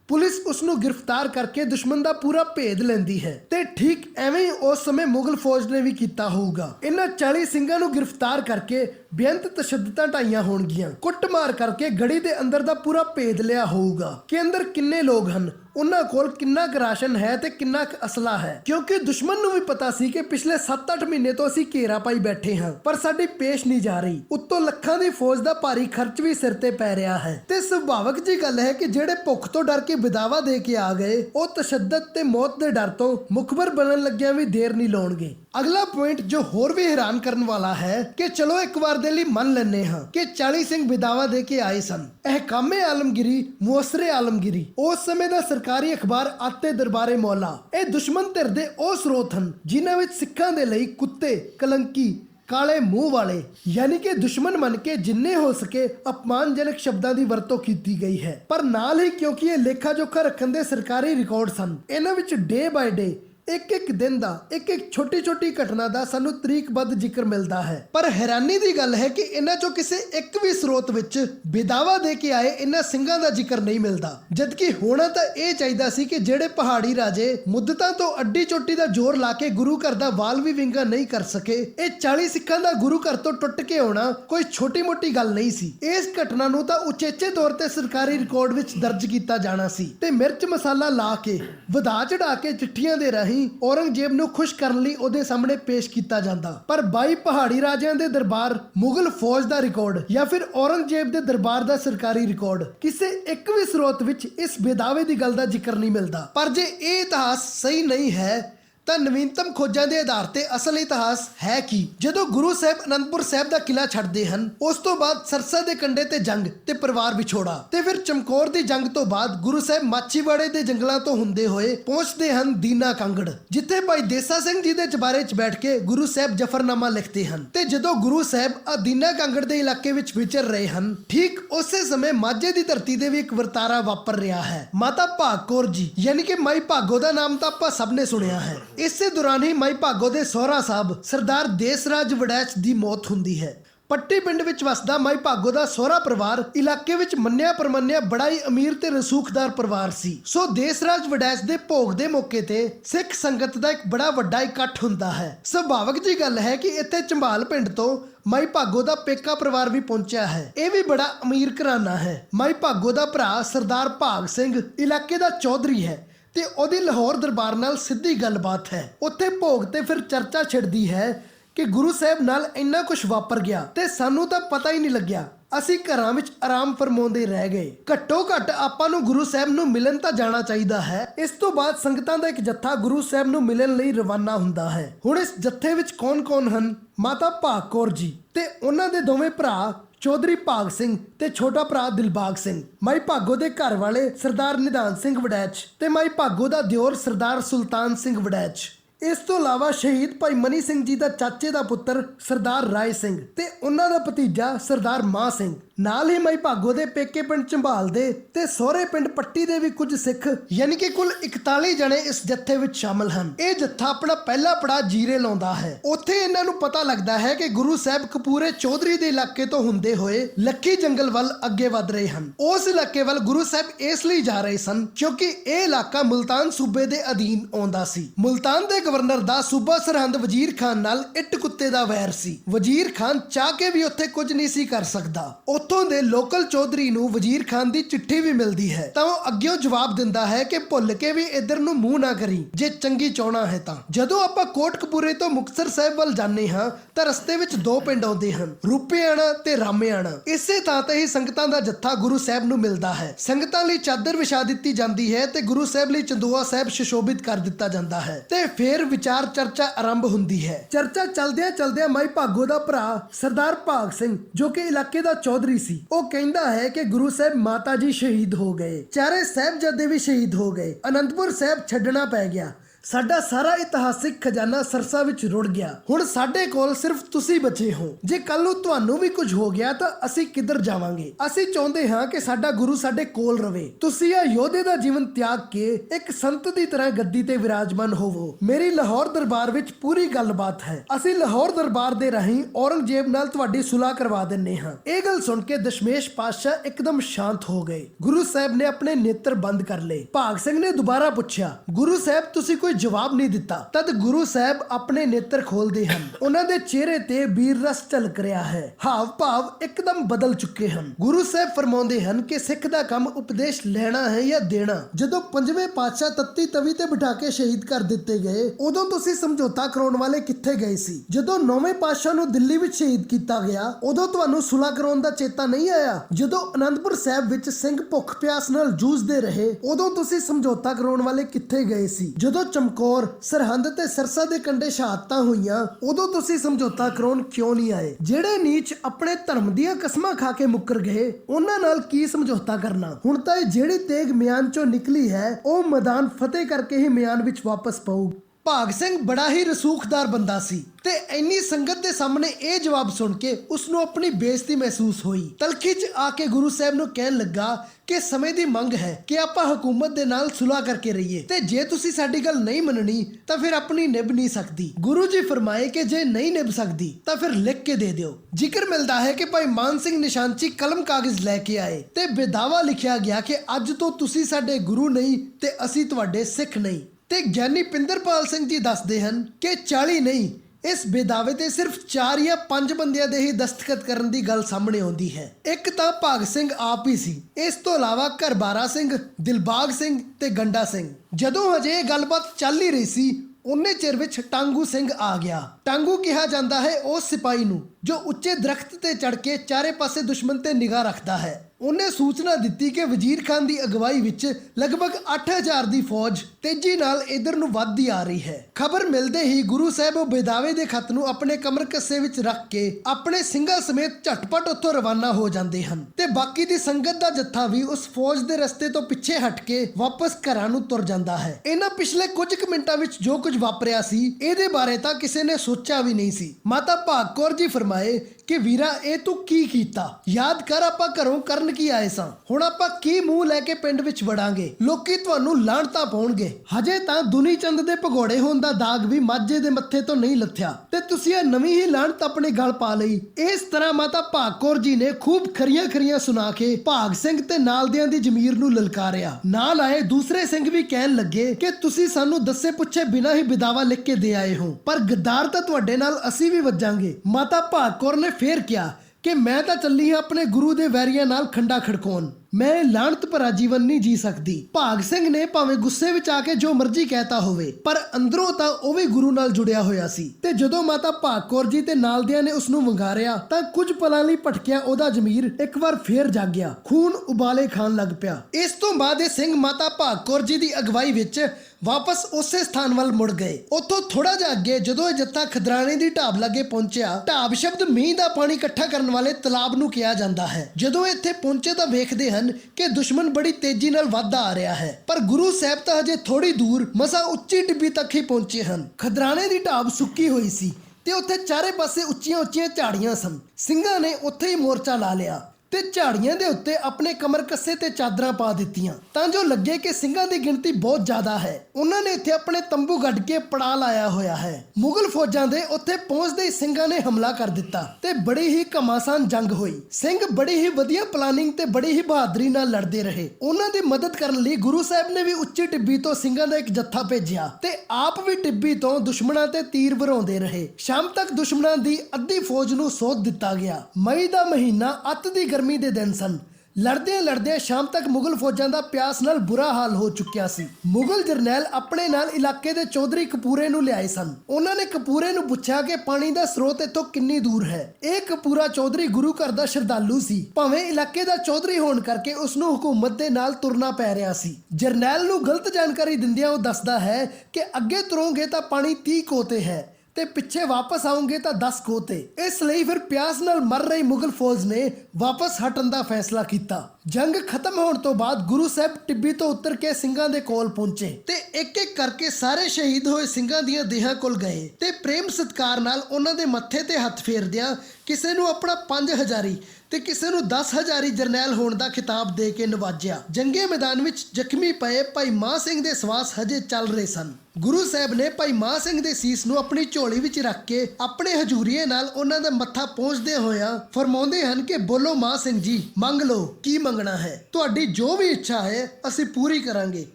ਪੁਲਿਸ ਉਸ ਨੂੰ ਗ੍ਰਿਫਤਾਰ ਕਰਕੇ ਦੁਸ਼ਮਣ ਦਾ ਪੂਰਾ ਭੇਦ ਲੈਂਦੀ ਹੈ ਤੇ ਠੀਕ ਐਵੇਂ ਹੀ ਉਸ ਸਮੇਂ ਮੁਗਲ ਫੌਜ ਨੇ ਵੀ ਕੀਤਾ ਹੋਊਗਾ। ਇਹਨਾਂ 40 ਸਿੰਘਾਂ ਨੂੰ ਗ੍ਰਿਫਤਾਰ ਕਰਕੇ ਬੇਅੰਤ ਤਸ਼ੱਦਦਾਂ ਢਾਈਆਂ ਹੋਣਗੀਆਂ। ਕੁੱਟਮਾਰ ਕਰਕੇ ਗੜੀ ਦੇ ਅੰਦਰ ਦਾ ਪੂਰਾ ਭੇਦ ਲਿਆ ਹੋਊਗਾ। ਕਿ ਅੰਦਰ ਕਿੰਨੇ ਲੋਕ ਹਨ? ਉਹਨਾਂ ਕੋਲ ਕਿੰਨਾ ਕੁ ਰਾਸ਼ਨ ਹੈ ਤੇ ਕਿੰਨਾ ਕੁ ਅਸਲਾ ਹੈ? ਕਿਉਂਕਿ ਦੁਸ਼ਮਣ ਨੂੰ ਵੀ ਪਤਾ ਸੀ ਕਿ ਪਿਛਲੇ 7-8 ਮਹੀਨੇ ਤੋਂ ਅਸੀਂ ਘੇਰਾ ਪਾਈ ਬੈਠੇ ਹਾਂ, ਪਰ ਸਾਡੀ ਪੇਸ਼ ਨਹੀਂ ਜਾ ਰਹੀ। ਉੱਤੋਂ ਲੱਖਾਂ ਦੀ ਫੌਜ ਦਾ ਭਾਰੀ ਖਰਚ ਵੀ ਸਿਰ ਤੇ ਪੈ ਰਿਹਾ ਹੈ। ਤੇ ਸੁਭਾਵਕ ਜੀ ਗੱਲ ਹੈ ਕਿ ਜਿਹੜੇ ਭੁੱਖ ਤੋਂ ਡਰ ਕੇ ਵਿਦਾਵਾ ਦੇ ਕੇ ਆ ਗਏ, ਉਹ ਤਸ਼ੱਦਦ ਤੇ ਮੌਤ ਦੇ ਡਰ ਤੋਂ ਮੁਖਬਰ ਬਣਨ ਲੱਗਿਆਂ ਵੀ ਦੇਰ ਨਹੀਂ ਲਾਉਣਗੇ। ਅਗਲਾ ਪੁਆਇੰਟ ਜੋ ਹੋਰ ਵੀ ਹੈਰਾਨ ਕਰਨ ਵਾਲਾ ਹੈ ਕਿ ਚਲੋ ਇੱਕ ਵਾਰ ਦੇ ਲਈ ਮੰਨ ਲੈਨੇ ਹਾਂ ਕਿ 40 ਸਿੰਘ ਵਿਦਾਵਾ ਦੇ ਕੇ ਆਏ ਸਨ। ਇਹ ਕਾਮੇ ਆਲਮਗੀਰੀ, ਮੁਅਸਰੇ ਆਲਮਗੀਰੀ। ਉਸ ਸਮੇਂ ਦਾ ਸਰਕਾਰੀ ਅਖਬਾਰ ਆਤੇ ਦਰਬਾਰੇ ਮੌਲਾ। ਇਹ ਦੁਸ਼ਮਣ ਧਿਰ ਦੇ ਉਹ ਸਰੋਤ ਹਨ, ਜਿਨ੍ਹਾਂ ਵਿੱਚ ਸਿੱਖਾਂ ਦੇ ਲਈ ਕੁੱਤੇ, ਕਲੰਕੀ, ਕਾਲੇ ਮੂੰਹ ਵਾਲੇ, ਯਾਨੀ ਕਿ ਦੁਸ਼ਮਣ ਮੰਨ ਕੇ ਜਿੰਨੇ ਹੋ ਸਕੇ ਅਪਮਾਨਜਨਕ ਸ਼ਬਦਾਂ ਦੀ ਵਰਤੋਂ ਕੀਤੀ ਗਈ ਹੈ। ਪਰ ਨਾਲ ਹੀ ਕਿਉਂਕਿ ਇਹ ਲੇਖਾ ਜੋਖਾ ਰੱਖਣ ਦੇ ਸਰਕਾਰੀ ਰਿਕਾਰਡ ਸਨ, ਇਹਨਾਂ ਵਿੱਚ ਡੇ ਬਾਏ ਡੇ ਇੱਕ ਇੱਕ ਦਿਨ ਦਾ ਇੱਕ ਇੱਕ ਛੋਟੀ ਛੋਟੀ ਘਟਨਾ ਦਾ ਸਾਨੂੰ ਤਰੀਕਬੱਧ ਜ਼ਿਕਰ ਮਿਲਦਾ ਹੈ। ਪਰ ਹੈਰਾਨੀ ਦੀ ਗੱਲ ਹੈ ਕਿ ਇਹਨਾਂ ਚੋਂ ਕਿਸੇ ਇੱਕ ਵੀ ਸਰੋਤ ਵਿੱਚ ਵਿਦਾਵਾ ਦੇ ਕੇ ਆਏ ਇਹਨਾਂ ਸਿੰਘਾਂ ਦਾ ਜ਼ਿਕਰ ਨਹੀਂ ਮਿਲਦਾ। ਜਦਕਿ ਹੋਣਾ ਤਾਂ ਇਹ ਚਾਹੀਦਾ ਸੀ ਕਿ ਜਿਹੜੇ ਪਹਾੜੀ ਰਾਜੇ ਮੁੱਦਤਾਂ ਤੋਂ ਅੱਡੀ ਚੋਟੀ ਦਾ ਜ਼ੋਰ ਲਾ ਕੇ ਗੁਰੂ ਘਰ ਦਾ ਵਾਲ ਵੀ ਵਿੰਗਾ ਨਹੀਂ ਕਰ ਸਕੇ, ਇਹ 40 ਸਿੱਖਾਂ ਦਾ ਗੁਰੂ ਘਰ ਤੋਂ ਟੁੱਟ ਕੇ ਆਉਣਾ ਕੋਈ ਛੋਟੀ-ਮੋਟੀ ਗੱਲ ਨਹੀਂ ਸੀ। ਇਸ ਘਟਨਾ ਨੂੰ ਤਾਂ ਉਚੇਚੇ ਤੌਰ ਤੇ ਸਰਕਾਰੀ ਰਿਕਾਰਡ ਵਿੱਚ ਦਰਜ ਕੀਤਾ ਜਾਣਾ ਸੀ। ਤੇ ਮਿਰਚ ਮਸਾਲਾ ਲਾ ਕੇ, ਵਧਾ ਚੜਾ ਕੇ ਚਿੱਠੀਆਂ ਦੇ ਰਾਹੀਂ ਔਰੰਗਜ਼ੇਬ ਨੂੰ ਖੁਸ਼ ਕਰਨ ਲਈ ਉਹਦੇ ਸਾਹਮਣੇ ਪੇਸ਼ ਕੀਤਾ ਜਾਂਦਾ। ਪਰ 22 ਪਹਾੜੀ ਰਾਜਿਆਂ ਦੇ ਦਰਬਾਰ ਮੁਗਲ ਫੌਜ ਦਾ ਰਿਕਾਰਡ ਜਾਂ ਫਿਰ ਔਰੰਗਜ਼ੇਬ ਦੇ ਦਰਬਾਰ ਦਾ ਸਰਕਾਰੀ ਰਿਕਾਰਡ, ਕਿਸੇ ਇੱਕ ਵੀ ਸਰੋਤ ਵਿੱਚ ਇਸ ਬੇਦਾਵੇ ਦੀ ਗੱਲ ਦਾ ਜ਼ਿਕਰ ਨਹੀਂ ਮਿਲਦਾ। ਪਰ ਜੇ ਇਹ ਇਤਿਹਾਸ ਸਹੀ ਨਹੀਂ ਹੈ ਤਾਂ ਨਵੀਨਤਮ ਖੋਜਾਂ ਦੇ ਆਧਾਰ ਤੇ ਅਸਲ ਇਤਿਹਾਸ ਹੈ ਕੀ? ਜਦੋਂ ਗੁਰੂ ਸਾਹਿਬ ਅਨੰਦਪੁਰ ਸਾਹਿਬ ਦਾ ਕਿਲਾ ਛੱਡਦੇ ਹਨ, ਉਸ ਤੋਂ ਬਾਅਦ ਸਰਸਾ ਦੇ ਕੰਢੇ ਤੇ ਜੰਗ ਤੇ ਪਰਿਵਾਰ ਵਿਛੋੜਾ ਤੇ ਫਿਰ ਚਮਕੌਰ ਦੀ ਜੰਗ ਤੋਂ ਬਾਅਦ ਗੁਰੂ ਸਾਹਿਬ ਮਾਛੀਵਾੜੇ ਦੇ ਜੰਗਲਾਂ ਤੋਂ ਹੁੰਦੇ ਹੋਏ ਪਹੁੰਚਦੇ ਹਨ ਦੀਨਾ ਕਾਂਗੜ, ਜਿੱਥੇ ਭਾਈ ਦੇਸਾ ਸਿੰਘ ਜੀ ਦੇ ਚਬਾਰੇ 'ਚ ਬੈਠ ਕੇ ਗੁਰੂ ਸਾਹਿਬ ਜਫਰਨਾਮਾ ਲਿਖਦੇ ਹਨ। ਤੇ ਜਦੋਂ ਗੁਰੂ ਸਾਹਿਬ ਆ ਦੀਨਾ ਕਾਂਗੜ ਦੇ ਇਲਾਕੇ ਵਿੱਚ ਵਿਚਰ ਰਹੇ ਹਨ, ਠੀਕ ਉਸੇ ਸਮੇਂ ਮਾਝੇ ਦੀ ਧਰਤੀ ਦੇ ਵੀ ਇੱਕ ਵਰਤਾਰਾ ਵਾਪਰ ਰਿਹਾ ਹੈ। ਮਾਤਾ ਭਾਗਕੌਰ ਜੀ, ਯਾਨੀ ਕਿ ਮਾਈ ਭਾਗੋ ਦਾ ਨਾਮ ਤਾਂ ਆਪਾਂ ਸਭ ਨੇ ਸੁਣਿਆ ਹੈ। ਇਸੇ ਦੌਰਾਨ ਹੀ ਮਾਈ ਭਾਗੋ ਦੇ ਸਹੁਰਾ ਸਾਹਿਬ, ਸਰਦਾਰ ਦੇਸਰਾਜ ਵੜੈਚ ਦੀ ਮੌਤ ਹੁੰਦੀ ਹੈ। ਪੱਟੀ ਪਿੰਡ ਵਿੱਚ ਵਸਦਾ ਮਾਈ ਭਾਗੋ ਦਾ ਸਹੁਰਾ ਪਰਿਵਾਰ ਇਲਾਕੇ ਵਿੱਚ ਮੰਨਿਆ ਪਰਮੰਨਿਆ ਬੜਾ ਹੀ ਅਮੀਰ ਤੇ ਰਸੂਖਦਾਰ ਪਰਿਵਾਰ ਸੀ। ਸੋ ਦੇਸਰਾਜ ਵਡੈਸ ਦੇ ਭੋਗ ਦੇ ਮੌਕੇ ਤੇ ਸਿੱਖ ਸੰਗਤ ਦਾ ਇੱਕ ਬੜਾ ਵੱਡਾ ਇਕੱਠ ਹੁੰਦਾ ਹੈ। ਸੁਭਾਵਕ ਜੀ ਗੱਲ ਹੈ ਕਿ ਇੱਥੇ ਚੰਬਾਲ ਪਿੰਡ ਤੋਂ ਮਾਈ ਭਾਗੋ ਦਾ ਪੇਕਾ ਪਰਿਵਾਰ ਵੀ ਪਹੁੰਚਿਆ ਹੈ। ਇਹ ਵੀ ਬੜਾ ਅਮੀਰ ਘਰਾਨਾ ਹੈ। ਮਾਈ ਭਾਗੋ ਦਾ ਭਰਾ ਸਰਦਾਰ ਭਾਗ ਸਿੰਘ ਇਲਾਕੇ ਦਾ ਚੌਧਰੀ ਹੈ। ਤੇ ਉਹਦੀ ਲਾਹੌਰ ਦਰਬਾਰ ਨਾਲ ਸਿੱਧੀ ਗੱਲਬਾਤ ਹੈ। ਉੱਥੇ ਭੋਗ ਤੇ ਫਿਰ ਚਰਚਾ ਛਿੜਦੀ ਹੈ ਕਿ ਗੁਰੂ ਸਾਹਿਬ ਨਾਲ ਇੰਨਾ ਕੁਝ ਵਾਪਰ ਗਿਆ ਤੇ ਸਾਨੂੰ ਤਾਂ ਪਤਾ ਹੀ ਨਹੀਂ ਲੱਗਿਆ। ਅਸੀਂ ਘਰਾਂ ਵਿੱਚ ਆਰਾਮ ਫਰਮਾਉਂਦੇ ਰਹਿ ਗਏ। ਘੱਟੋ ਘੱਟ ਆਪਾਂ ਨੂੰ ਗੁਰੂ ਸਾਹਿਬ ਨੂੰ ਮਿਲਣ ਤਾਂ ਜਾਣਾ ਚਾਹੀਦਾ ਹੈ। ਇਸ ਤੋਂ ਬਾਅਦ ਸੰਗਤਾਂ ਦਾ ਇੱਕ ਜੱਥਾ ਗੁਰੂ ਸਾਹਿਬ ਨੂੰ ਮਿਲਣ ਲਈ ਰਵਾਨਾ ਹੁੰਦਾ ਹੈ। ਹੁਣ ਇਸ ਜੱਥੇ ਵਿੱਚ ਕੌਣ-ਕੌਣ ਹਨ? ਮਾਤਾ ਭਾਗ ਕੌਰ ਜੀ ਤੇ ਉਹਨਾਂ ਦੇ ਦੋਵੇਂ ਭਰਾ ਚੌਧਰੀ ਭਾਗ ਸਿੰਘ ਤੇ ਛੋਟਾ ਭਰਾ ਦਿਲਬਾਗ ਸਿੰਘ। ਮਾਈ ਭਾਗੋ ਦੇ ਘਰ ਵਾਲੇ ਸਰਦਾਰ ਨਿਧਾਨ ਸਿੰਘ ਵੜੈਚ ਤੇ ਮਾਈ ਭਾਗੋ ਦਾ ਦਿਓਰ ਸਰਦਾਰ ਸੁਲਤਾਨ ਸਿੰਘ ਵੜੈਚ। ਇਸ ਤੋਂ ਇਲਾਵਾ ਸ਼ਹੀਦ ਭਾਈ ਮਨੀ ਸਿੰਘ ਜੀ ਦਾ ਚਾਚੇ ਦਾ ਪੁੱਤਰ ਸਰਦਾਰ ਰਾਏ ਸਿੰਘ ਤੇ ਉਹਨਾਂ ਦਾ ਭਤੀਜਾ ਸਰਦਾਰ ਮਾਹ ਸਿੰਘ। ਨਾਲ ਹੀ ਮਾਈ ਭਾਗੋ ਦੇ ਪੇਕੇ ਪਿੰਡ ਝੰਬਾਲ ਦੇ ਤੇ ਸਹੁਰੇ ਪਿੰਡ ਪੱਟੀ ਦੇ ਵੀ ਕੁਝ ਸਿੱਖ, ਯਾਨੀ ਕਿ ਕੁੱਲ 41 ਜਣੇ ਇਸ ਜੱਥੇ ਵਿੱਚ ਸ਼ਾਮਲ ਹਨ। ਇਹ ਜੱਥਾ ਆਪਣਾ ਪਹਿਲਾ ਪੜਾ ਜੀਰੇ ਲਾਉਂਦਾ ਹੈ। ਉੱਥੇ ਇਹਨਾਂ ਨੂੰ ਪਤਾ ਲੱਗਦਾ ਹੈ ਕਿ ਗੁਰੂ ਸਾਹਿਬ ਕਪੂਰੇ ਚੌਧਰੀ ਦੇ ਇਲਾਕੇ ਤੋਂ ਹੁੰਦੇ ਹੋਏ ਲੱਕੀ ਜੰਗਲ ਵੱਲ ਅੱਗੇ ਵਧ ਰਹੇ ਹਨ। ਉਸ ਇਲਾਕੇ ਵੱਲ ਗੁਰੂ ਸਾਹਿਬ ਇਸ ਲਈ ਜਾ ਰਹੇ ਸਨ ਕਿਉਂਕਿ ਇਹ ਇਲਾਕਾ ਮੁਲਤਾਨ ਸੂਬੇ ਦੇ ਅਧੀਨ ਆਉਂਦਾ ਸੀ। ਮੁਲਤਾਨ ਦੇ ਗਵਰਨਰ ਦਾ ਸੂਬਾ ਸਰਹੰਦ ਵਜ਼ੀਰ ਖਾਨ ਨਾਲ ਇੱਟ ਕੁੱਤੇ ਦਾ ਵੈਰ ਸੀ। ਵਜ਼ੀਰ ਖਾਨ ਚਾਹ ਕੇ ਵੀ ਉੱਥੇ ਕੁਝ ਨਹੀਂ ਸੀ ਕਰ ਸਕਦਾ। ਉੱਥੋਂ ਦੇ ਲੋਕਲ ਚੌਧਰੀ ਨੂੰ ਵਜ਼ੀਰ ਖਾਨ ਦੀ ਚਿੱਠੀ ਵੀ ਮਿਲਦੀ ਹੈ। ਤਾਂ ਉਹ ਅੱਗਿਓਂ ਜਵਾਬ ਦਿੰਦਾ ਹੈ ਕਿ ਭੁੱਲ ਕੇ ਵੀ ਇੱਧਰ ਨੂੰ ਮੂੰਹ ਨਾ ਕਰੀ, ਜੇ ਚੰਗੀ ਚਾਹਣਾ ਹੈ ਤਾਂ। ਜਦੋਂ ਆਪਾਂ ਕੋਟਕਪੂਰੇ ਤੋਂ ਮੁਕਤਸਰ ਸਾਹਿਬ ਵੱਲ ਜਾਂਦੇ ਹਾਂ, ਤਾਂ ਰਸਤੇ ਵਿੱਚ ਦੋ ਪਿੰਡ ਆਉਂਦੇ ਹਨ, ਰੂਪੇਆਣਾ ਤੇ ਰਾਮਿਆਣਾ। ਇਸੇ ਥਾਂ ਤੇ ਹੀ ਸੰਗਤਾਂ ਦਾ ਜੱਥਾ ਗੁਰੂ ਸਾਹਿਬ ਨੂੰ ਮਿਲਦਾ ਹੈ। ਸੰਗਤਾਂ ਲਈ ਚਾਦਰ ਵਿਛਾ ਦਿੱਤੀ ਜਾਂਦੀ ਹੈ ਤੇ ਗੁਰੂ ਸਾਹਿਬ ਲਈ ਚੰਦੋਆ ਸਾਹਿਬ ਸੁਸ਼ੋਭਿਤ ਕਰ ਦਿੱਤਾ ਜਾਂਦਾ ਹੈ। ਤੇ ਫਿਰ ਫੇਰ ਵਿਚਾਰ ਚਰਚਾ ਆਰੰਭ ਹੁੰਦੀ ਹੈ। ਚਰਚਾ ਚਲਦਿਆਂ ਚਲਦਿਆਂ ਮਾਈ ਭਾਗੋ ਦਾ ਭਰਾ ਸਰਦਾਰ ਭਾਗ ਸਿੰਘ, ਜੋ ਕਿ ਇਲਾਕੇ ਦਾ ਚੌਧਰੀ ਸੀ, ਉਹ ਕਹਿੰਦਾ ਹੈ ਕਿ ਗੁਰੂ ਸਾਹਿਬ ਮਾਤਾ ਜੀ ਸ਼ਹੀਦ ਹੋ ਗਏ। ਚਾਰੇ ਸਾਹਿਬਜ਼ਾਦੇ ਵੀ ਸ਼ਹੀਦ ਹੋ ਗਏ। ਅਨੰਦਪੁਰ ਸਾਹਿਬ ਛੱਡਣਾ ਪੈ ਗਿਆ। ਸਾਡਾ ਸਾਰਾ ਇਤਿਹਾਸਿਕ ਖਜ਼ਾਨਾ ਸਰਸਾ ਵਿੱਚ ਰੁੜ ਗਿਆ। ਹੁਣ ਸਾਡੇ ਕੋਲ ਸਿਰਫ ਤੁਸੀਂ ਬਚੇ ਹੋ। ਜੇ ਕੱਲ ਨੂੰ ਤੁਹਾਨੂੰ ਵੀ ਕੁਝ ਹੋ ਗਿਆ ਤਾਂ ਅਸੀਂ ਕਿੱਧਰ ਜਾਵਾਂਗੇ? ਅਸੀਂ ਚਾਹੁੰਦੇ ਹਾਂ ਕਿ ਸਾਡਾ ਗੁਰੂ ਸਾਡੇ ਕੋਲ ਰਵੇ। ਤੁਸੀਂ ਇਹ ਯੋਧੇ ਦਾ ਜੀਵਨ ਤਿਆਗ ਕੇ ਇੱਕ ਸੰਤ ਦੀ ਤਰ੍ਹਾਂ ਗੱਦੀ ਤੇ ਵਿਰਾਜਮਾਨ ਹੋਵੋ। ਮੇਰੀ ਲਾਹੌਰ ਦਰਬਾਰ ਵਿੱਚ ਪੂਰੀ ਗੱਲਬਾਤ ਹੈ। ਅਸੀਂ ਲਾਹੌਰ ਦਰਬਾਰ ਦੇ ਰਾਹੀਂ ਔਰੰਗਜ਼ੇਬ ਨਾਲ ਤੁਹਾਡੀ ਸੁਲਾਹ ਕਰਵਾ ਦਿੰਨੇ ਹਾਂ। ਇਹ ਗੱਲ ਸੁਣ ਕੇ ਦਸ਼ਮੇਸ਼ ਪਾਤਸ਼ਾਹ ਇੱਕਦਮ ਸ਼ਾਂਤ ਹੋ ਗਏ। ਗੁਰੂ ਸਾਹਿਬ ਨੇ ਆਪਣੇ ਨੇਤਰ ਬੰਦ ਕਰ ਲਏ। ਭਾਗ ਸਿੰਘ ਨੇ ਦੁਬਾਰਾ ਪੁੱਛਿਆ, ਗੁਰੂ ਸਾਹਿਬ, ਤੁਸੀਂ ਕੋਈ ਜਵਾਬ ਨਹੀਂ ਦਿੱਤਾ। ਤਦ ਗੁਰੂ ਸਾਹਿਬ ਆਪਣੇ ਨੇਤਰ ਖੋਲਦੇ ਹਨ। ਉਹਨਾਂ ਦੇ ਚਿਹਰੇ ਤੇ ਵੀਰ ਰਸ ਝਲਕ ਰਿਹਾ ਹੈ। ਹਾਵ ਭਾਵ ਇੱਕਦਮ ਬਦਲ ਚੁੱਕੇ ਹਨ। ਗੁਰੂ ਸਾਹਿਬ ਫਰਮਾਉਂਦੇ ਹਨ ਕਿ ਸਿੱਖ ਦਾ ਕੰਮ ਉਪਦੇਸ਼ ਲੈਣਾ ਹੈ ਜਾਂ ਦੇਣਾ। ਜਦੋਂ ਪੰਜਵੇਂ ਪਾਤਸ਼ਾਹ ਤੱਤੀ ਤਵੀ ਤੇ ਬਿਠਾ ਕੇ ਸ਼ਹੀਦ ਕਰ ਦਿੱਤੇ ਗਏ, ਉਦੋਂ ਤੁਸੀਂ ਸਮਝੌਤਾ ਕਰਾਉਣ ਵਾਲੇ ਕਿੱਥੇ ਗਏ ਸੀ? ਜਦੋਂ ਨੌਵੇਂ ਪਾਤਸ਼ਾਹ ਨੂੰ ਦਿੱਲੀ ਵਿੱਚ ਸ਼ਹੀਦ ਕੀਤਾ ਗਿਆ, ਉਦੋਂ ਤੁਹਾਨੂੰ ਸੁਲਾ ਕਰਾਉਣ ਦਾ ਚੇਤਾ ਨਹੀਂ ਆਇਆ? ਜਦੋਂ ਅਨੰਦਪੁਰ ਸਾਹਿਬ ਵਿੱਚ ਸਿੰਘ ਭੁੱਖ ਪਿਆਸ ਨਾਲ ਜੂਝਦੇ ਰਹੇ, ਉਦੋਂ ਤੁਸੀਂ ਸਮਝੌਤਾ ਕਰਾਉਣ ਵਾਲੇ ਕਿੱਥੇ ਗਏ ਸੀ? ਜਦੋਂ ਚਮਕੌਰ ਸਰਹੰਦ ਤੇ ਸਰਸਾ ਦੇ ਕੰਢੇ ਸ਼ਹਾਦਤਾਂ ਹੋਈਆਂ, ਉਦੋਂ ਤੁਸੀਂ ਸਮਝੌਤਾ ਕਰਾਉਣ ਕਿਉਂ ਨਹੀਂ ਆਏ? ਜਿਹੜੇ ਨੀਚ ਆਪਣੇ ਧਰਮ ਦੀਆਂ ਕਸਮਾਂ ਖਾ ਕੇ ਮੁੱਕਰ ਗਏ, ਉਹਨਾਂ ਨਾਲ ਕੀ ਸਮਝੌਤਾ ਕਰਨਾ? ਹੁਣ ਤਾਂ ਇਹ ਜਿਹੜੀ ਤੇਗ ਮਿਆਨ ਚੋਂ ਨਿਕਲੀ ਹੈ, ਉਹ ਮੈਦਾਨ ਫਤਿਹ ਕਰਕੇ ਹੀ ਮਿਆਨ ਵਿੱਚ ਵਾਪਸ ਪਊ। ਭਾਗ ਸਿੰਘ ਬੜਾ ਹੀ ਰਸੂਖਦਾਰ ਬੰਦਾ ਸੀ ਤੇ ਇੰਨੀ ਸੰਗਤ ਦੇ ਸਾਹਮਣੇ ਇਹ ਜਵਾਬ ਸੁਣ ਕੇ ਉਸ ਨੂੰ ਆਪਣੀ ਬੇਇੱਜ਼ਤੀ ਮਹਿਸੂਸ ਹੋਈ। ਤਲਖੀ 'ਚ ਆ ਕੇ ਗੁਰੂ ਸਾਹਿਬ ਨੂੰ ਕਹਿਣ ਲੱਗਾ ਕਿ ਸਮੇਂ ਦੀ ਮੰਗ ਹੈ ਕਿ ਆਪਾਂ ਹਕੂਮਤ ਦੇ ਨਾਲ ਸੁਲਾਹ ਕਰਕੇ ਰਹੀਏ ਤੇ ਜੇ ਤੁਸੀਂ ਸਾਡੀ ਗੱਲ ਨਹੀਂ ਮੰਨਣੀ ਤਾਂ ਫਿਰ ਆਪਣੀ ਨਿਭ ਨਹੀਂ ਸਕਦੀ। ਗੁਰੂ ਜੀ ਫਰਮਾਏ ਕਿ ਜੇ ਨਹੀਂ ਨਿਭ ਸਕਦੀ ਤਾਂ ਫਿਰ ਲਿਖ ਕੇ ਦੇ ਦਿਓ। ਜ਼ਿਕਰ ਮਿਲਦਾ ਹੈ ਕਿ ਭਾਈ ਮਾਨ ਸਿੰਘ ਨਿਸ਼ਾਨਚੀ ਕਲਮ ਕਾਗਜ਼ ਲੈ ਕੇ ਆਏ ਤੇ ਬੇਦਾਵਾ ਲਿਖਿਆ ਗਿਆ ਕਿ ਅੱਜ ਤੋਂ ਤੁਸੀਂ ਸਾਡੇ ਗੁਰੂ ਨਹੀਂ ਤੇ ਅਸੀਂ ਤੁਹਾਡੇ ਸਿੱਖ ਨਹੀਂ। ਤੇ ਗਿਆਨੀ ਪਿੰਦਰਪਾਲ ਸਿੰਘ ਜੀ ਦੱਸਦੇ ਹਨ ਕਿ 40 ਨਹੀਂ, ਇਸ ਬੇਦਾਵੇ ਤੇ ਸਿਰਫ 4 ਜਾਂ 5 ਬੰਦਿਆਂ ਦੇ ਹੀ ਦਸਤਖਤ ਕਰਨ ਦੀ ਗੱਲ ਸਾਹਮਣੇ ਆਉਂਦੀ ਹੈ। ਇੱਕ ਤਾਂ ਭਾਗ ਸਿੰਘ ਆਪ ਹੀ ਸੀ। ਇਸ ਤੋਂ ਇਲਾਵਾ ਘਰਬਾਰਾ ਸਿੰਘ, ਦਿਲਬਾਗ ਸਿੰਘ ਤੇ ਗੰਡਾ ਸਿੰਘ। ਜਦੋਂ ਹਜੇ ਇਹ ਗੱਲਬਾਤ ਚੱਲ ਹੀ ਰਹੀ ਸੀ, ਉਹਨੇ ਚਿਰ ਵਿੱਚ ਟਾਂਗੂ ਸਿੰਘ ਆ ਗਿਆ। ਟਾਂਗੂ ਕਿਹਾ ਜਾਂਦਾ ਹੈ ਉਸ ਸਿਪਾਹੀ ਨੂੰ, ਜੋ ਉੱਚੇ ਦਰਖਤ ਤੇ ਚੜ ਕੇ ਚਾਰੇ ਪਾਸੇ ਦੁਸ਼ਮਣ ਤੇ ਨਿਗਾਹ ਰੱਖਦਾ ਹੈ। ਉਹਨੇ ਸੂਚਨਾ ਦਿੱਤੀ ਕਿ ਵਜ਼ੀਰ ਖਾਨ ਦੀ ਅਗਵਾਈ ਵਿੱਚ ਲਗਭਗ 8000 ਦੀ ਫੌਜ ਤੇਜ਼ੀ ਨਾਲ ਇਧਰ ਨੂੰ ਵੱਧਦੀ ਆ ਰਹੀ ਹੈ। ਖਬਰ ਮਿਲਦੇ ਹੀ ਗੁਰੂ ਸਾਹਿਬ ਬੇਦਾਵੇ ਦੇ ਖੱਤ ਨੂੰ ਆਪਣੇ ਕਮਰ ਕੱਸੇ ਵਿੱਚ ਰੱਖ ਕੇ ਆਪਣੇ ਸਿੰਘਾਂ ਸਮੇਤ ਝਟਪਟ ਉੱਥੋਂ ਰਵਾਨਾ ਹੋ ਜਾਂਦੇ ਹਨ ਤੇ ਬਾਕੀ ਦੀ ਸੰਗਤ ਦਾ ਜੱਥਾ ਵੀ ਉਸ ਫੌਜ ਦੇ ਰਸਤੇ ਤੋਂ ਪਿੱਛੇ ਹਟ ਕੇ ਵਾਪਸ ਘਰਾਂ ਨੂੰ ਤੁਰ ਜਾਂਦਾ ਹੈ। ਇਹਨਾਂ ਪਿਛਲੇ ਕੁਝ ਕੁ ਮਿੰਟਾਂ ਵਿੱਚ ਜੋ ਕੁਝ ਵਾਪਰਿਆ ਸੀ, ਇਹਦੇ ਬਾਰੇ ਤਾਂ ਕਿਸੇ ਨੇ ਸੋਚਿਆ ਵੀ ਨਹੀਂ ਸੀ। ਮਾਤਾ ਭਾਗ ਕੌਰ ਜੀ ਫਰਮਾਏ ਕਿ ਵੀਰਾ, ਇਹ ਤੂੰ ਕੀ ਕੀਤਾ? ਯਾਦ ਕਰ ਆਪਾਂ ਘਰੋਂ ਕਰਨ ਕੀ ਆਏ ਸਾਂ? ਹੁਣ ਆਪਾਂ ਕੀ ਮੂੰਹ ਲੈ ਕੇ ਪਿੰਡ ਵਿੱਚ ਵੜਾਂਗੇ? ਲੋਕੀ ਤੁਹਾਨੂੰ ਲਾਹਣਤਾ ਪਾਉਣਗੇ। ਹਜੇ ਤਾਂ ਦੁਨੀ ਚੰਦ ਦੇ ਭਗੋੜੇ ਹੋਣ ਦਾ ਦਾਗ ਵੀ ਮਾਝੇ ਦੇ ਮੱਥੇ ਤੋਂ ਨਹੀਂ ਲੱਥਿਆ। ਤੇ ਤੁਸੀਂ ਇਹ ਨਵੀਂ ਹੀ ਲਾਹਣਤ ਆਪਣੇ ਗਲ ਪਾ ਲਈ। ਇਸ ਤਰ੍ਹਾਂ ਮਾਤਾ ਭਾਗ ਜੀ ਨੇ ਖੂਬ ਖਰੀਆਂ ਖਰੀਆਂ ਸੁਣਾ ਕੇ ਭਾਗ ਸਿੰਘ ਤੇ ਨਾਲਦਿਆਂ ਦੀ ਜ਼ਮੀਰ ਨੂੰ ਲਲਕਾਰਿਆ। ਨਾਲ ਆਏ ਦੂਸਰੇ ਸਿੰਘ ਵੀ ਕਹਿਣ ਲੱਗੇ ਕਿ ਤੁਸੀਂ ਸਾਨੂੰ ਦੱਸੇ ਪੁੱਛੇ ਬਿਨਾਂ ਹੀ ਵਿਦਾਵਾ ਲਿਖ ਕੇ ਦੇ ਆਏ ਹੋ। ਪਰ ਗੱਦਾਰ ਤਾਂ ਤੁਹਾਡੇ ਨਾਲ ਅਸੀਂ ਵੀ ਵੱਜਾਂਗੇ। ਮਾਤਾ ਭਾਗ ਕੌਰ ਨੇ ਫੇਰ ਕਿਹਾ ਕਿ ਮੈਂ ਤਾਂ ਚੱਲੀ ਹਾਂ ਆਪਣੇ ਗੁਰੂ ਦੇ ਵੈਰੀਆਂ ਨਾਲ ਖੰਡਾ ਖੜਕਾਉਣ। ਮੈਂ ਲਾਣਤ ਭਰਾ ਜੀਵਨ ਨਹੀਂ ਜੀ ਸਕਦੀ। ਭਾਗ ਸਿੰਘ ਨੇ ਭਾਵੇਂ ਗੁੱਸੇ ਵਿੱਚ ਆ ਕੇ ਜੋ ਮਰਜ਼ੀ ਕਹਿਤਾ ਹੋਵੇ, ਪਰ ਅੰਦਰੋਂ ਤਾਂ ਉਹ ਵੀ ਗੁਰੂ ਨਾਲ ਜੁੜਿਆ ਹੋਇਆ ਸੀ। ਤੇ ਜਦੋਂ ਮਾਤਾ ਭਾਗ ਕੌਰ ਜੀ ਤੇ ਨਾਲਦਿਆਂ ਨੇ ਉਸ ਨੂੰ ਵੰਗਾਰਿਆ, ਤਾਂ ਕੁਝ ਪਲਾਂ ਲਈ ਭਟਕਿਆ ਉਹਦਾ ਜ਼ਮੀਰ ਇੱਕ ਵਾਰ ਫੇਰ ਜਾਗਿਆ ਖੂਨ ਉਬਾਲੇ ਖਾਣ ਲੱਗ ਪਿਆ। ਇਸ ਤੋਂ ਬਾਅਦ ਇਹ ਸਿੰਘ ਮਾਤਾ ਭਾਗ ਕੌਰ ਜੀ ਦੀ ਅਗਵਾਈ ਵਿੱਚ ਵਾਪਸ ਉਸੇ ਸਥਾਨ ਵੱਲ ਮੁੜ ਗਏ। ਉੱਥੋਂ ਥੋੜਾ ਜਿਹਾ ਅੱਗੇ ਜਦੋਂ ਇਹ ਜੱਥਾ ਖਦਰਾਣੇ ਦੀ ਢਾਬ ਲਾਗੇ ਪਹੁੰਚਿਆ, ਢਾਬ ਸ਼ਬਦ ਮੀਂਹ ਦਾ ਪਾਣੀ ਇਕੱਠਾ ਕਰਨ ਵਾਲੇ ਤਲਾਬ ਨੂੰ ਕਿਹਾ ਜਾਂਦਾ ਹੈ। ਜਦੋਂ ਇਹ ਇੱਥੇ ਪਹੁੰਚੇ ਤਾਂ ਵੇਖਦੇ ਹਨ ਕਿ ਦੁਸ਼ਮਣ ਬੜੀ ਤੇਜ਼ੀ ਨਾਲ ਵੱਧਦਾ ਆ ਰਿਹਾ ਹੈ। ਪਰ ਗੁਰੂ ਸਾਹਿਬ ਤਾਂ ਹਜੇ ਥੋੜੀ ਦੂਰ, ਮਸਾ ਉੱਚੀ ਟਿੱਬੀ ਤੱਕ ਹੀ ਪਹੁੰਚੇ ਹਨ। ਖਦਰਾਣੇ ਦੀ ਢਾਬ ਸੁੱਕੀ ਹੋਈ ਸੀ ਤੇ ਉੱਥੇ ਚਾਰੇ ਪਾਸੇ ਉੱਚੀਆਂ ਉੱਚੀਆਂ ਝਾੜੀਆਂ ਸਨ। ਸਿੰਘਾਂ ਨੇ ਉੱਥੇ ਹੀ ਮੋਰਚਾ ਲਾ ਲਿਆ। ਤੇ ਝਾੜੀਆਂ ਦੇ ਉੱਤੇ ਆਪਣੇ ਕਮਰ ਕੱਸੇ ਤੇ ਚਾਦਰਾਂ ਪਾ ਦਿੱਤੀਆਂ। ਤਾਂ ਜੋ ਲੱਗੇ ਕਿ ਸਿੰਘਾਂ ਦੀ ਗਿਣਤੀ ਬਹੁਤ ਜ਼ਿਆਦਾ ਹੈ। ਉਹਨਾਂ ਨੇ ਇੱਥੇ ਆਪਣੇ ਤੰਬੂ ਗੱਡ ਕੇ ਪੜਾ ਲਾਇਆ ਹੋਇਆ ਹੈ। ਮੁਗਲ ਫੌਜਾਂ ਦੇ ਉੱਥੇ ਪਹੁੰਚਦੇ ਹੀ ਸਿੰਘਾਂ ਨੇ ਹਮਲਾ ਕਰ ਦਿੱਤਾ ਤੇ ਬੜੀ ਹੀ ਘਮਾਸਾਨ ਜੰਗ ਹੋਈ। ਸਿੰਘ ਬੜੀ ਹੀ ਵਧੀਆ ਪਲਾਨਿੰਗ ਤੇ ਬੜੀ ਹੀ ਬਹਾਦਰੀ ਨਾਲ ਲੜਦੇ ਰਹੇ। ਉਹਨਾਂ ਦੀ ਮਦਦ ਕਰਨ ਲਈ ਗੁਰੂ ਸਾਹਿਬ ਨੇ ਵੀ ਉੱਚੀ ਟਿੱਬੀ ਤੋਂ ਸਿੰਘਾਂ ਦਾ ਇੱਕ ਜੱਥਾ ਭੇਜਿਆ ਤੇ ਆਪ ਵੀ ਟਿੱਬੀ ਤੋਂ ਦੁਸ਼ਮਣਾਂ ਤੇ ਤੀਰ ਵਰਾਉਂਦੇ ਰਹੇ। ਸ਼ਾਮ ਤੱਕ ਦੁਸ਼ਮਣਾਂ ਦੀ ਅੱਧੀ ਫੌਜ ਨੂੰ ਸੋਧ ਦਿੱਤਾ ਗਿਆ। ਮਈ ਦਾ ਮਹੀਨਾ ਅੱਤ ਦੀ ਗਰਮੀ ਦੇ ਦਿਨ ਸਨ। ਲੜਦਿਆਂ ਲੜਦਿਆਂ ਸ਼ਾਮ ਤੱਕ ਮੁਗਲ ਫੌਜਾਂ ਦਾ ਪਿਆਸ ਨਾਲ ਬੁਰਾ ਹਾਲ ਹੋ ਚੁੱਕਿਆ ਸੀ। ਮੁਗਲ ਜਰਨੈਲ ਆਪਣੇ ਨਾਲ ਇਲਾਕੇ ਦੇ ਚੌਧਰੀ ਕਪੂਰੇ ਨੂੰ ਲਿਆਏ ਸਨ। ਉਹਨਾਂ ਨੇ ਕਪੂਰੇ ਨੂੰ ਪੁੱਛਿਆ ਕਿ ਪਾਣੀ ਦਾ ਸਰੋਤ ਇੱਥੋਂ ਕਿੰਨੀ ਦੂਰ ਹੈ। ਇਹ ਕਪੂਰਾ ਚੌਧਰੀ ਗੁਰੂ ਘਰ ਦਾ ਸ਼ਰਧਾਲੂ ਸੀ। ਭਾਵੇਂ ਇਲਾਕੇ ਦਾ ਚੌਧਰੀ ਹੋਣ ਕਰਕੇ ਉਸ ਨੂੰ ਹਕੂਮਤ ਦੇ ਨਾਲ ਤੁਰਨਾ ਪੈ ਰਿਹਾ ਸੀ। ਜਰਨੈਲ ਨੂੰ ਗਲਤ ਜਾਣਕਾਰੀ ਦਿੰਦਿਆਂ ਉਹ ਦੱਸਦਾ ਹੈ ਕਿ ਅੱਗੇ ਤੁਰੋਗੇ ਤਾਂ ਪਾਣੀ 30 ਕੋਤੇ ਹੈ। ਤੇ ਪਿੱਛੇ ਵਾਪਸ ਆਉਂਗੇ ਤਾਂ 10 ਗੋਤੇ। ਇਸ ਲਈ ਫਿਰ ਪਿਆਸ ਨਾਲ ਮਰ ਰਹੀ ਮੁਗਲ ਫੌਜ ਨੇ ਵਾਪਸ ਹਟਣ ਦਾ ਫੈਸਲਾ ਕੀਤਾ। ਜੰਗ ਖਤਮ ਹੋਣ ਤੋਂ ਬਾਅਦ ਗੁਰੂ ਸਾਹਿਬ ਟਿੱਬੀ ਤੋਂ ਉਤਰ ਕੇ ਸਿੰਘਾਂ ਦੇ ਕੋਲ ਪਹੁੰਚੇ ਤੇ ਇੱਕ ਇੱਕ ਕਰਕੇ ਸਾਰੇ ਸ਼ਹੀਦ ਹੋਏ ਸਿੰਘਾਂ ਦੀਆਂ ਦੇਹਾਂ ਕੋਲ ਗਏ ਤੇ ਪ੍ਰੇਮ ਸਤਕਾਰ ਨਾਲ ਉਹਨਾਂ ਦੇ ਮੱਥੇ ਤੇ ਹੱਥ ਫੇਰਦਿਆਂ ਕਿਸੇ ਨੂੰ ਆਪਣਾ ਪੰਜ ਹਜ਼ਾਰੀ ਤੇ ਕਿਸੇ ਨੂੰ 10 ਹਜ਼ਾਰੀ ਜਰਨੈਲ ਹੋਣ ਦਾ ਖਿਤਾਬ ਦੇ ਕੇ ਨਵਾਜਿਆ। ਜੰਗੇ ਮੈਦਾਨ ਵਿੱਚ ਜ਼ਖਮੀ ਪਏ ਭਾਈ ਮਾਂ ਸਿੰਘ ਦੇ ਸਵਾਸ ਹਜੇ ਚੱਲ ਰਹੇ ਸਨ। ਗੁਰੂ ਸਾਹਿਬ ਨੇ ਭਾਈ ਮਾਹ ਸਿੰਘ ਦੇ ਸੀਸ ਨੂੰ ਆਪਣੀ ਝੋਲੀ ਵਿੱਚ ਰੱਖ ਕੇ ਆਪਣੇ ਹਜੂਰੀਏ ਨਾਲ ਉਹਨਾਂ ਦਾ ਮੱਥਾ ਪਹੁੰਚਦੇ ਹੋਇਆ ਫਰਮਾਉਂਦੇ ਹਨ ਕਿ ਬੋਲੋ ਮਾਹ ਸਿੰਘ ਜੀ, ਮੰਗ ਲਓ, ਕੀ ਮੰਗਣਾ ਹੈ? ਤੁਹਾਡੀ ਜੋ ਵੀ ਇੱਛਾ ਹੈ, ਅਸੀਂ ਪੂਰੀ ਕਰਾਂਗੇ।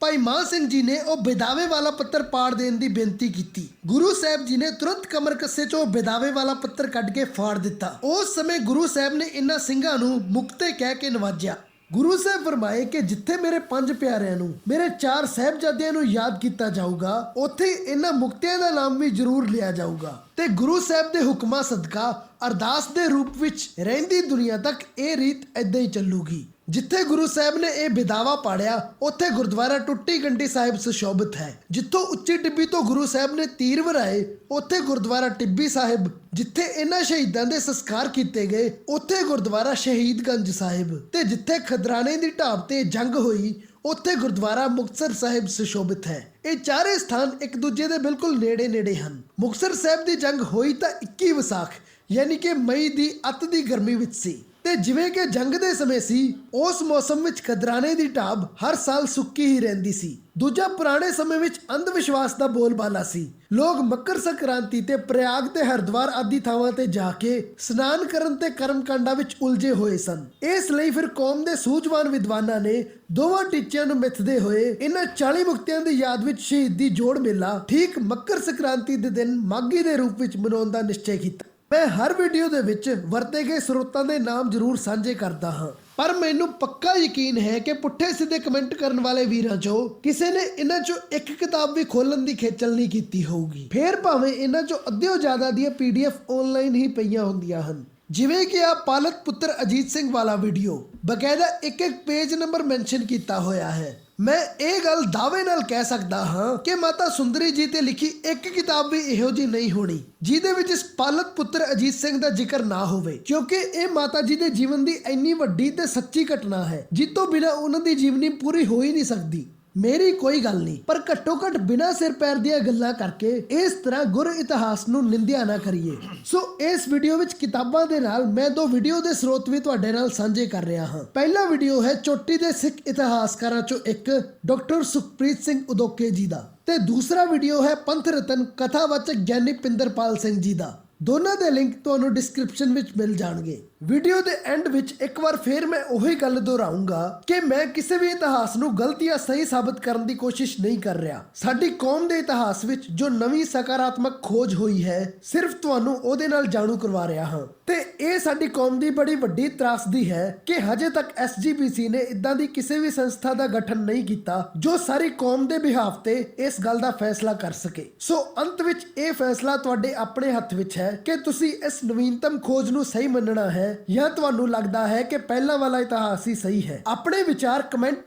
ਭਾਈ ਮਾਹ ਸਿੰਘ ਜੀ ਨੇ ਉਹ ਬਿਦਾਵੇ ਵਾਲਾ ਪੱਤਰ ਪਾੜ ਦੇਣ ਦੀ ਬੇਨਤੀ ਕੀਤੀ। ਗੁਰੂ ਸਾਹਿਬ ਜੀ ਨੇ ਤੁਰੰਤ ਕਮਰ ਕੱਸੇ ਚੋਂ ਬਿਦਾਵੇ ਵਾਲਾ ਪੱਤਰ ਕੱਢ ਕੇ ਫਾੜ ਦਿੱਤਾ। ਉਸ ਸਮੇਂ ਗੁਰੂ ਸਾਹਿਬ ਨੇ ਇਹਨਾਂ ਸਿੰਘਾਂ ਨੂੰ ਮੁਕਤੇ ਕਹਿ ਕੇ ਨਵਾਜਿਆ। ਗੁਰੂ ਸਾਹਿਬ ਫਰਮਾਏ ਕਿ ਜਿੱਥੇ ਮੇਰੇ ਪੰਜ ਪਿਆਰਿਆਂ ਨੂੰ, ਮੇਰੇ ਚਾਰ ਸਹਿਬਜ਼ਾਦਿਆਂ ਨੂੰ ਯਾਦ ਕੀਤਾ ਜਾਊਗਾ, ਉੱਥੇ ਇਹਨਾਂ ਮੁਕਤਿਆਂ ਦਾ ਨਾਮ ਵੀ ਜ਼ਰੂਰ ਲਿਆ ਜਾਊਗਾ। ਤੇ ਗੁਰੂ ਸਾਹਿਬ ਦੇ ਹੁਕਮਾਂ ਸਦਕਾ ਅਰਦਾਸ ਦੇ ਰੂਪ ਵਿੱਚ ਰਹਿੰਦੀ ਦੁਨੀਆ ਤੱਕ ਇਹ ਰੀਤ ਏਦਾਂ ਹੀ ਚੱਲੂਗੀ। ਜਿੱਥੇ ਗੁਰੂ ਸਾਹਿਬ ਨੇ ਇਹ ਬਿਦਾਵਾ ਪਾੜਿਆ, ਉੱਥੇ ਗੁਰਦੁਆਰਾ ਟੁੱਟੀ ਗੰਢੀ ਸਾਹਿਬ ਸੁਸ਼ੋਭਿਤ ਹੈ। ਜਿੱਥੋਂ ਉੱਚੀ ਟਿੱਬੀ ਤੋਂ ਗੁਰੂ ਸਾਹਿਬ ਨੇ ਤੀਰ ਵਰਾਏ, ਉੱਥੇ ਗੁਰਦੁਆਰਾ ਟਿੱਬੀ ਸਾਹਿਬ, ਜਿੱਥੇ ਇਹਨਾਂ ਸ਼ਹੀਦਾਂ ਦੇ ਸੰਸਕਾਰ ਕੀਤੇ ਗਏ, ਉੱਥੇ ਗੁਰਦੁਆਰਾ ਸ਼ਹੀਦਗੰਜ ਸਾਹਿਬ ਤੇ ਜਿੱਥੇ ਖਦਰਾਣੇ ਦੀ ਢਾਬ ਤੇ ਜੰਗ ਹੋਈ, ਉੱਥੇ ਗੁਰਦੁਆਰਾ ਮੁਕਤਸਰ ਸਾਹਿਬ ਸੁਸ਼ੋਭਿਤ ਹੈ। ਇਹ ਚਾਰੇ ਸਥਾਨ ਇੱਕ ਦੂਜੇ ਦੇ ਬਿਲਕੁਲ ਨੇੜੇ-ਨੇੜੇ ਹਨ। ਮੁਕਤਸਰ ਸਾਹਿਬ ਦੀ ਜੰਗ ਹੋਈ ਤਾਂ 21 ਵਿਸਾਖ, ਯਾਨੀ ਕਿ ਮਈ ਦੀ ਅਤ ਦੀ ਗਰਮੀ ਵਿੱਚ ਸੀ। ਤੇ ਜਿਵੇਂ ਕਿ ਜੰਗ ਦੇ ਸਮੇਂ ਸੀ, ਉਸ ਮੌਸਮ ਵਿੱਚ ਖਦਰਾਣੇ ਦੀ ਢਾਬ ਹਰ ਸਾਲ ਸੁੱਕੀ ਹੀ ਰਹਿੰਦੀ ਸੀ। ਦੂਜਾ ਪੁਰਾਣੇ ਸਮੇਂ ਵਿੱਚ ਅੰਧ ਵਿਸ਼ਵਾਸ ਦਾ ਬੋਲਬਾਲਾ ਸੀ। ਲੋਕ ਮੱਕਰ ਸੰਕ੍ਰਾਂਤੀ ਤੇ ਪ੍ਰਯਾਗ ਤੇ ਹਰਿਦੁਆਰ ਆਦਿ ਥਾਵਾਂ ਤੇ ਜਾ ਕੇ ਸਨਾਨ ਕਰਨ ਤੇ ਕਰਮਕਾਂਡਾਂ ਵਿੱਚ ਉਲਝੇ ਹੋਏ ਸਨ। ਇਸ ਲਈ ਫਿਰ ਕੌਮ ਦੇ ਸੂਝਵਾਨ ਵਿਦਵਾਨਾਂ ਨੇ ਦੋਵਾਂ ਟੀਚਿਆਂ ਨੂੰ ਮਿੱਥਦੇ ਹੋਏ ਇਹਨਾਂ 40 ਮੁਕਤਿਆਂ ਦੀ ਯਾਦ ਵਿੱਚ ਸ਼ਹੀਦੀ ਜੋੜ ਮੇਲਾ ਠੀਕ ਮੱਕਰ ਸੰਕ੍ਰਾਂਤੀ ਦੇ ਦਿਨ ਮਾਗੀ ਦੇ ਰੂਪ ਵਿੱਚ ਮਨਾਉਣ ਦਾ ਨਿਸ਼ਚੈ ਕੀਤਾ। ਮੈਂ ਹਰ ਵੀਡੀਓ ਦੇ ਵਿੱਚ ਵਰਤੇ ਗਏ ਸਰੋਤਾਂ ਦੇ ਨਾਮ ਜ਼ਰੂਰ ਸਾਂਝੇ ਕਰਦਾ ਹਾਂ। ਪਰ ਮੈਨੂੰ ਪੱਕਾ ਯਕੀਨ ਹੈ ਕਿ ਪੁੱਠੇ ਸਿੱਧੇ ਕਮੈਂਟ ਕਰਨ ਵਾਲੇ ਵੀਰਾਂ ਚੋਂ ਕਿਸੇ ਨੇ ਇਹਨਾਂ ਚੋਂ ਇੱਕ ਕਿਤਾਬ ਵੀ ਖੋਲਣ ਦੀ ਖੇਚਲ ਨਹੀਂ ਕੀਤੀ ਹੋਊਗੀ। ਫੇਰ ਭਾਵੇਂ ਇਹਨਾਂ ਚੋਂ ਅੱਧਿਓ ਜ਼ਿਆਦਾ ਦੀਆਂ ਪੀਡੀਐਫ ਆਨਲਾਈਨ ਹੀ ਪਈਆਂ ਹੁੰਦੀਆਂ ਹਨ। ਜਿਵੇਂ ਕਿ ਆ ਪਾਲਕ ਪੁੱਤਰ ਅਜੀਤ ਸਿੰਘ ਵਾਲਾ ਵੀਡੀਓ। ਬਕਾਇਦਾ ਇੱਕ ਇੱਕ ਪੇਜ ਨੰਬਰ ਮੈਂਸ਼ਨ ਕੀਤਾ ਹੋਇਆ ਹੈ। ਮੈਂ ਇਹ ਗੱਲ ਦਾਅਵੇ ਨਾਲ ਕਹਿ ਸਕਦਾ ਹਾਂ ਕਿ ਮਾਤਾ ਸੁੰਦਰੀ ਜੀ ਤੇ ਲਿਖੀ ਇੱਕ ਕਿਤਾਬ ਵੀ ਇਹੋ ਜੀ ਨਹੀਂ ਹੋਣੀ, ਜਿਹਦੇ ਵਿੱਚ ਇਸ ਪਾਲਕ ਪੁੱਤਰ ਅਜੀਤ ਸਿੰਘ ਦਾ ਜ਼ਿਕਰ ਨਾ ਹੋਵੇ, ਕਿਉਂਕਿ ਇਹ ਮਾਤਾ ਜੀ ਦੇ ਜੀਵਨ ਦੀ ਇੰਨੀ ਵੱਡੀ ਤੇ ਸੱਚੀ ਘਟਨਾ ਹੈ ਜਿਸ ਤੋਂ ਬਿਨਾਂ ਉਹਨਾਂ ਦੀ ਜੀਵਨੀ ਪੂਰੀ ਹੋ ਹੀ ਨਹੀਂ ਸਕਦੀ। ਮੇਰੀ ਕੋਈ ਗੱਲ ਨਹੀਂ। ਪਰ ਘੱਟੋ ਘੱਟ ਬਿਨਾਂ ਸਿਰ ਪੈਰ ਦੀਆਂ ਗੱਲਾਂ ਕਰਕੇ ਇਸ ਤਰ੍ਹਾਂ ਗੁਰ ਇਤਿਹਾਸ ਨੂੰ ਨਿੰਦਿਆ ਨਾ ਕਰੀਏ। ਸੋ ਇਸ ਵੀਡੀਓ ਵਿੱਚ ਕਿਤਾਬਾਂ ਦੇ ਨਾਲ ਮੈਂ ਦੋ ਵੀਡੀਓ ਦੇ ਸਰੋਤ ਵੀ ਤੁਹਾਡੇ ਨਾਲ ਸਾਂਝੇ ਕਰ ਰਿਹਾ ਹਾਂ। ਪਹਿਲਾ ਵੀਡੀਓ ਹੈ ਚੋਟੀ ਦੇ ਸਿੱਖ ਇਤਿਹਾਸਕਾਰਾਂ ਚੋਂ ਇੱਕ ਡਾਕਟਰ ਸੁਖਪ੍ਰੀਤ ਸਿੰਘ ਉਦੋਕੇ ਜੀ ਦਾ ਤੇ ਦੂਸਰਾ ਵੀਡੀਓ ਹੈ ਪੰਥ ਰਤਨ ਕਥਾਵਾਚਕ ਗਿਆਨੀ ਪਿੰਦਰਪਾਲ ਸਿੰਘ ਜੀ ਦਾ। ਦੋਨਾਂ ਦੇ ਲਿੰਕ ਤੁਹਾਨੂੰ ਡਿਸਕ੍ਰਿਪਸ਼ਨ ਵਿੱਚ ਮਿਲ ਜਾਣਗੇ। ਵੀਡੀਓ ਦੇ ਐਂਡ ਵਿੱਚ ਇੱਕ ਵਾਰ ਫੇਰ ਮੈਂ ਉਹੀ ਗੱਲ ਦੁਹਰਾਉਂਗਾ ਕਿ ਮੈਂ ਕਿਸੇ ਵੀ ਇਤਿਹਾਸ ਨੂੰ ਗਲਤ ਜਾਂ ਸਹੀ ਸਾਬਤ ਕਰਨ ਦੀ ਕੋਸ਼ਿਸ਼ ਨਹੀਂ ਕਰ ਰਿਹਾ। ਸਾਡੀ ਕੌਮ ਦੇ ਇਤਿਹਾਸ ਵਿੱਚ ਜੋ ਨਵੀਂ ਸਕਾਰਾਤਮਕ ਖੋਜ ਹੋਈ ਹੈ, ਸਿਰਫ ਤੁਹਾਨੂੰ ਉਹਦੇ ਨਾਲ ਜਾਣੂ ਕਰਵਾ ਰਿਹਾ ਹਾਂ। ਤੇ ਇਹ ਸਾਡੀ ਕੌਮ ਦੀ ਬੜੀ ਵੱਡੀ ਤਰਾਸਦੀ ਹੈ ਕਿ ਹਜੇ ਤੱਕ ਐਸਜੀਪੀਸੀ ਨੇ ਇਦਾਂ ਦੀ ਕਿਸੇ ਵੀ ਸੰਸਥਾ ਦਾ ਗਠਨ ਨਹੀਂ ਕੀਤਾ ਜੋ ਸਾਰੀ ਕੌਮ ਦੇ ਬਿਹਾਫ ਤੇ ਇਸ ਗੱਲ ਦਾ ਫੈਸਲਾ ਕਰ ਸਕੇ। ਸੋ ਅੰਤ ਵਿੱਚ ਇਹ ਫੈਸਲਾ ਤੁਹਾਡੇ ਆਪਣੇ ਹੱਥ ਵਿੱਚ ਹੈ ਕਿ ਤੁਸੀਂ ਇਸ ਨਵੀਨਤਮ ਖੋਜ ਨੂੰ ਸਹੀ ਮੰਨਣਾ ਹੈ ਜਾਂ ਤੁਹਾਨੂੰ ਲੱਗਦਾ ਹੈ ਕਿ ਪਹਿਲਾਂ ਵਾਲਾ ਇਤਿਹਾਸ ਹੀ ਸਹੀ ਹੈ? ਆਪਣੇ ਵਿਚਾਰ ਕਮੈਂਟ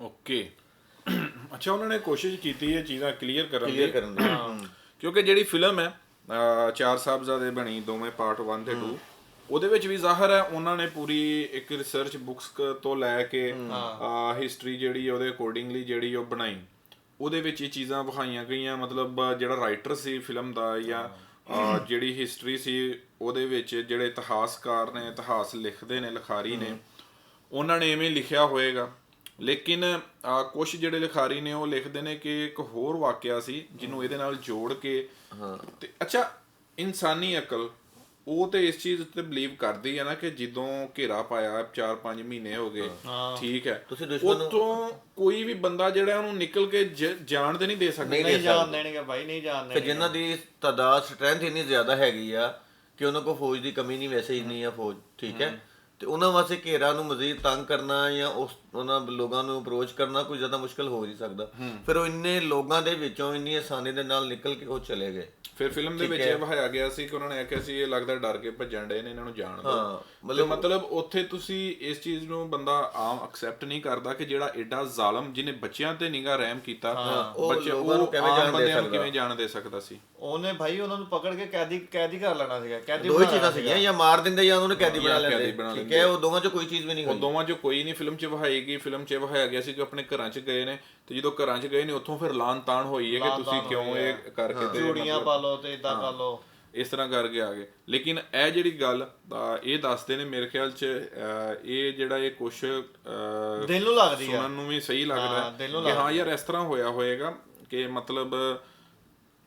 ਓਕੇ। ਅੱਛਾ ਉਹਨਾਂ ਨੇ ਕੋਸ਼ਿਸ਼ ਕੀਤੀ ਹੈ ਚੀਜ਼ਾਂ ਕਲੀਅਰ ਕਰਨ ਕਲੀਅਰ ਦੀ। ਕਰਨ ਦੀ ਕਿਉਂਕਿ ਜਿਹੜੀ ਫਿਲਮ ਹੈ ਅਹ ਚਾਰ ਸਾਹਿਬਜ਼ਾਦੇ ਬਣੀ ਦੋਵੇਂ ਪਾਰਟ 1 ਤੇ 2 ਉਹਦੇ ਵਿੱਚ ਵੀ ਜ਼ਾਹਰ ਹੈ ਉਹਨਾਂ ਨੇ ਪੂਰੀ ਇੱਕ ਰਿਸਰਚ ਬੁੱਕਸ ਤੋਂ ਲੈ ਕੇ ਹਿਸਟਰੀ ਜਿਹੜੀ ਉਹਦੇ ਅਕੋਰਡਿੰਗਲੀ ਜਿਹੜੀ ਉਹ ਬਣਾਈ। ਉਹਦੇ ਵਿੱਚ ਇਹ ਚੀਜ਼ਾਂ ਵਿਖਾਈਆਂ ਗਈਆਂ ਮਤਲਬ ਜਿਹੜਾ ਰਾਈਟਰ ਸੀ ਫਿਲਮ ਦਾ ਜਾਂ ਜਿਹੜੀ ਹਿਸਟਰੀ ਸੀ ਉਹਦੇ ਵਿੱਚ ਜਿਹੜੇ ਇਤਿਹਾਸਕਾਰ ਨੇ ਇਤਿਹਾਸ ਲਿਖਦੇ ਨੇ ਲਿਖਾਰੀ ਨੇ ਉਹਨਾਂ ਨੇ ਐਵੇਂ ਲਿਖਿਆ ਹੋਏਗਾ। ਲੇਕਿਨ ਕੁਝ ਜਿਹੜੇ ਲਿਖਾਰੀ ਨੇ ਉਹ ਲਿਖਦੇ ਨੇ ਕਿ ਇੱਕ ਹੋਰ ਵਾਕਿਆ ਸੀ ਜਿਹਨੂੰ ਇਹਦੇ ਨਾਲ ਜੋੜ ਕੇ ਤੇ ਅੱਛਾ ਇਨਸਾਨੀ ਅਕਲ। ਉਹ ਤੇ ਇਸ ਚੀਜ਼ ਉੱਤੇ ਬਲੀਵ ਕਰਦੀ ਹੈ ਨਾ ਕਿ ਜਦੋਂ ਘੇਰਾ ਪਾਇਆ 4-5 ਮਹੀਨੇ ਹੋ ਗਏ ਠੀਕ ਹੈ। ਤੁਸੀਂ ਦੁਸ਼ਮਣ ਨੂੰ- ਉਤੋਂ ਕੋਈ ਵੀ ਬੰਦਾ ਜਿਹੜਾ ਉਹਨੂੰ ਨਿਕਲ ਕੇ ਜਾਣ ਤੇ ਨਹੀਂ ਦੇ ਸਕਦਾ। ਨਹੀਂ ਜਾਣ ਦੇਣਗੇ ਭਾਈ ਨਹੀਂ ਜਾਣ ਦੇਣਗੇ। ਜਿਨ੍ਹਾਂ ਦੀ ਤਾਦਾਦ ਸਟਰੈਂਥ ਇੰਨੀ ਜ਼ਿਆਦਾ ਹੈਗੀ ਆ ਕਿ ਉਹਨਾਂ ਕੋਲ ਫੌਜ ਦੀ ਕਮੀ ਨਹੀਂ ਵੈਸੇ ਹੀ ਨਹੀਂ ਆ ਫੌਜ ਠੀਕ ਹੈ। ਤੇ ਉਹਨਾਂ ਵਾਸਤੇ ਘੇਰਾ ਨੂੰ ਮਜ਼ੀਦ ਤੰਗ ਕਰਨਾ ਜਾਂ ਉਸ ਉਹਨਾਂ ਲੋਕਾਂ ਨੂੰ ਅਪਰੋਚ ਕਰਨਾ ਕੋਈ ਜ਼ਿਆਦਾ ਮੁਸ਼ਕਲ ਹੋ ਨਹੀਂ ਸਕਦਾ। ਫਿਰ ਉਹ ਇੰਨੇ ਲੋਕਾਂ ਦੇ ਵਿੱਚੋਂ ਇੰਨੀ ਆਸਾਨੀ ਦੇ ਨਾਲ ਨਿਕਲ ਕੇ ਉਹ ਚਲੇ ਗਏ। ਫਿਰ ਫਿਲਮ ਦੇ ਵਿੱਚ ਇਹ ਵਿਖਾਇਆ ਗਿਆ ਸੀ ਕਿ ਉਹਨਾਂ ਨੇ ਆਖਿਆ ਸੀ ਇਹ ਲੱਗਦਾ ਡਰ ਕੇ ਭੱਜਣ ਡਏ ਨੇ ਇਹਨਾਂ ਨੂੰ ਜਾਣ ਹਾਂ, ਮਤਲਬ ਮਤਲਬ ਉੱਥੇ ਤੁਸੀਂ ਇਸ ਚੀਜ਼ ਨੂੰ ਬੰਦਾ ਆਮ ਐਕਸੈਪਟ ਨਹੀਂ ਕਰਦਾ ਕਿ ਜਿਹੜਾ ਐਡਾ ਜ਼ਾਲਮ ਜਿਹਨੇ ਬੱਚਿਆਂ ਤੇ ਨਿਗਾਹ ਰਹਿਮ ਕੀਤਾ ਉਹ ਬੱਚੇ ਲੋਕਾਂ ਨੂੰ ਉਹ ਕਿਵੇਂ ਜਾਣ ਦੇ ਸਕਦਾ? ਕਿਵੇਂ ਜਾਣ ਦੇ ਸਕਦਾ ਸੀ? ਉਹਨੇ ਭਾਈ ਉਹਨਾਂ ਨੂੰ ਪਕੜ ਕੇ ਕੈਦੀ ਕੈਦੀ ਕਰ ਲੈਣਾ ਸੀਗਾ ਕੈਦੀ ਦੋ ਚੀਜ਼ਾਂ ਸੀਗੀਆਂ ਜਾਂ ਮਾਰ ਦਿੰਦੇ ਜਾਂ ਉਹਨੂੰ ਕੈਦੀ ਬਣਾ ਲੈਂਦੇ। ਠੀਕ ਹੈ ਉਹ ਦੋਵਾਂ ਚੋਂ ਕੋਈ ਚੀਜ਼ ਵੀ ਨਹੀਂ ਉਹ ਹੋਈ। ਦੋਵਾਂ 'ਚੋਂ ਕੋਈ ਨਹੀਂ ਫਿਲਮ 'ਚ ਵਿਖਾਈ ਗਈ ਫਿਲਮ 'ਚ ਵਿਖਾਇਆ ਗਿਆ ਸੀ ਕਿ ਆਪਣੇ ਘਰਾਂ 'ਚ ਗਏ ਨੇ ਤੇ ਜਦੋਂ ਘਰਾਂ 'ਚ ਗਏ ਨੇ ਉੱਥੋਂ ਫਿਰ ਲਾਨ ਤਾਨ ਹੋਈ ਹੈ ਕਿ ਤੁਸੀਂ ਕਿਉਂ ਇਹ ਕਰਕੇ ਤੇ ਚੂੜੀਆਂ ਪਾ ਲਓ ਤੇ ਇਦਾਂ ਕਰ ਲਓ। ਇਸ ਤਰ੍ਹਾਂ ਕਰਕੇ ਆ ਗਏ। ਲੇਕਿਨ ਇਹ ਜਿਹੜੀ ਗੱਲ ਇਹ ਦੱਸਦੇ ਨੇ ਮੇਰੇ ਖਿਆਲ 'ਚ ਇਹ ਜਿਹੜਾ ਇਹ ਕੁਛ ਦਿਲ ਨੂੰ ਲੱਗਦੀ ਆ। ਸੁਣਨ ਨੂੰ ਵੀ ਸਹੀ ਲੱਗਦਾ ਕਿ ਹਾਂ ਯਾਰ ਇਸ ਤਰ੍ਹਾਂ ਹੋਇਆ ਹੋਏਗਾ ਕਿ ਮਤਲਬ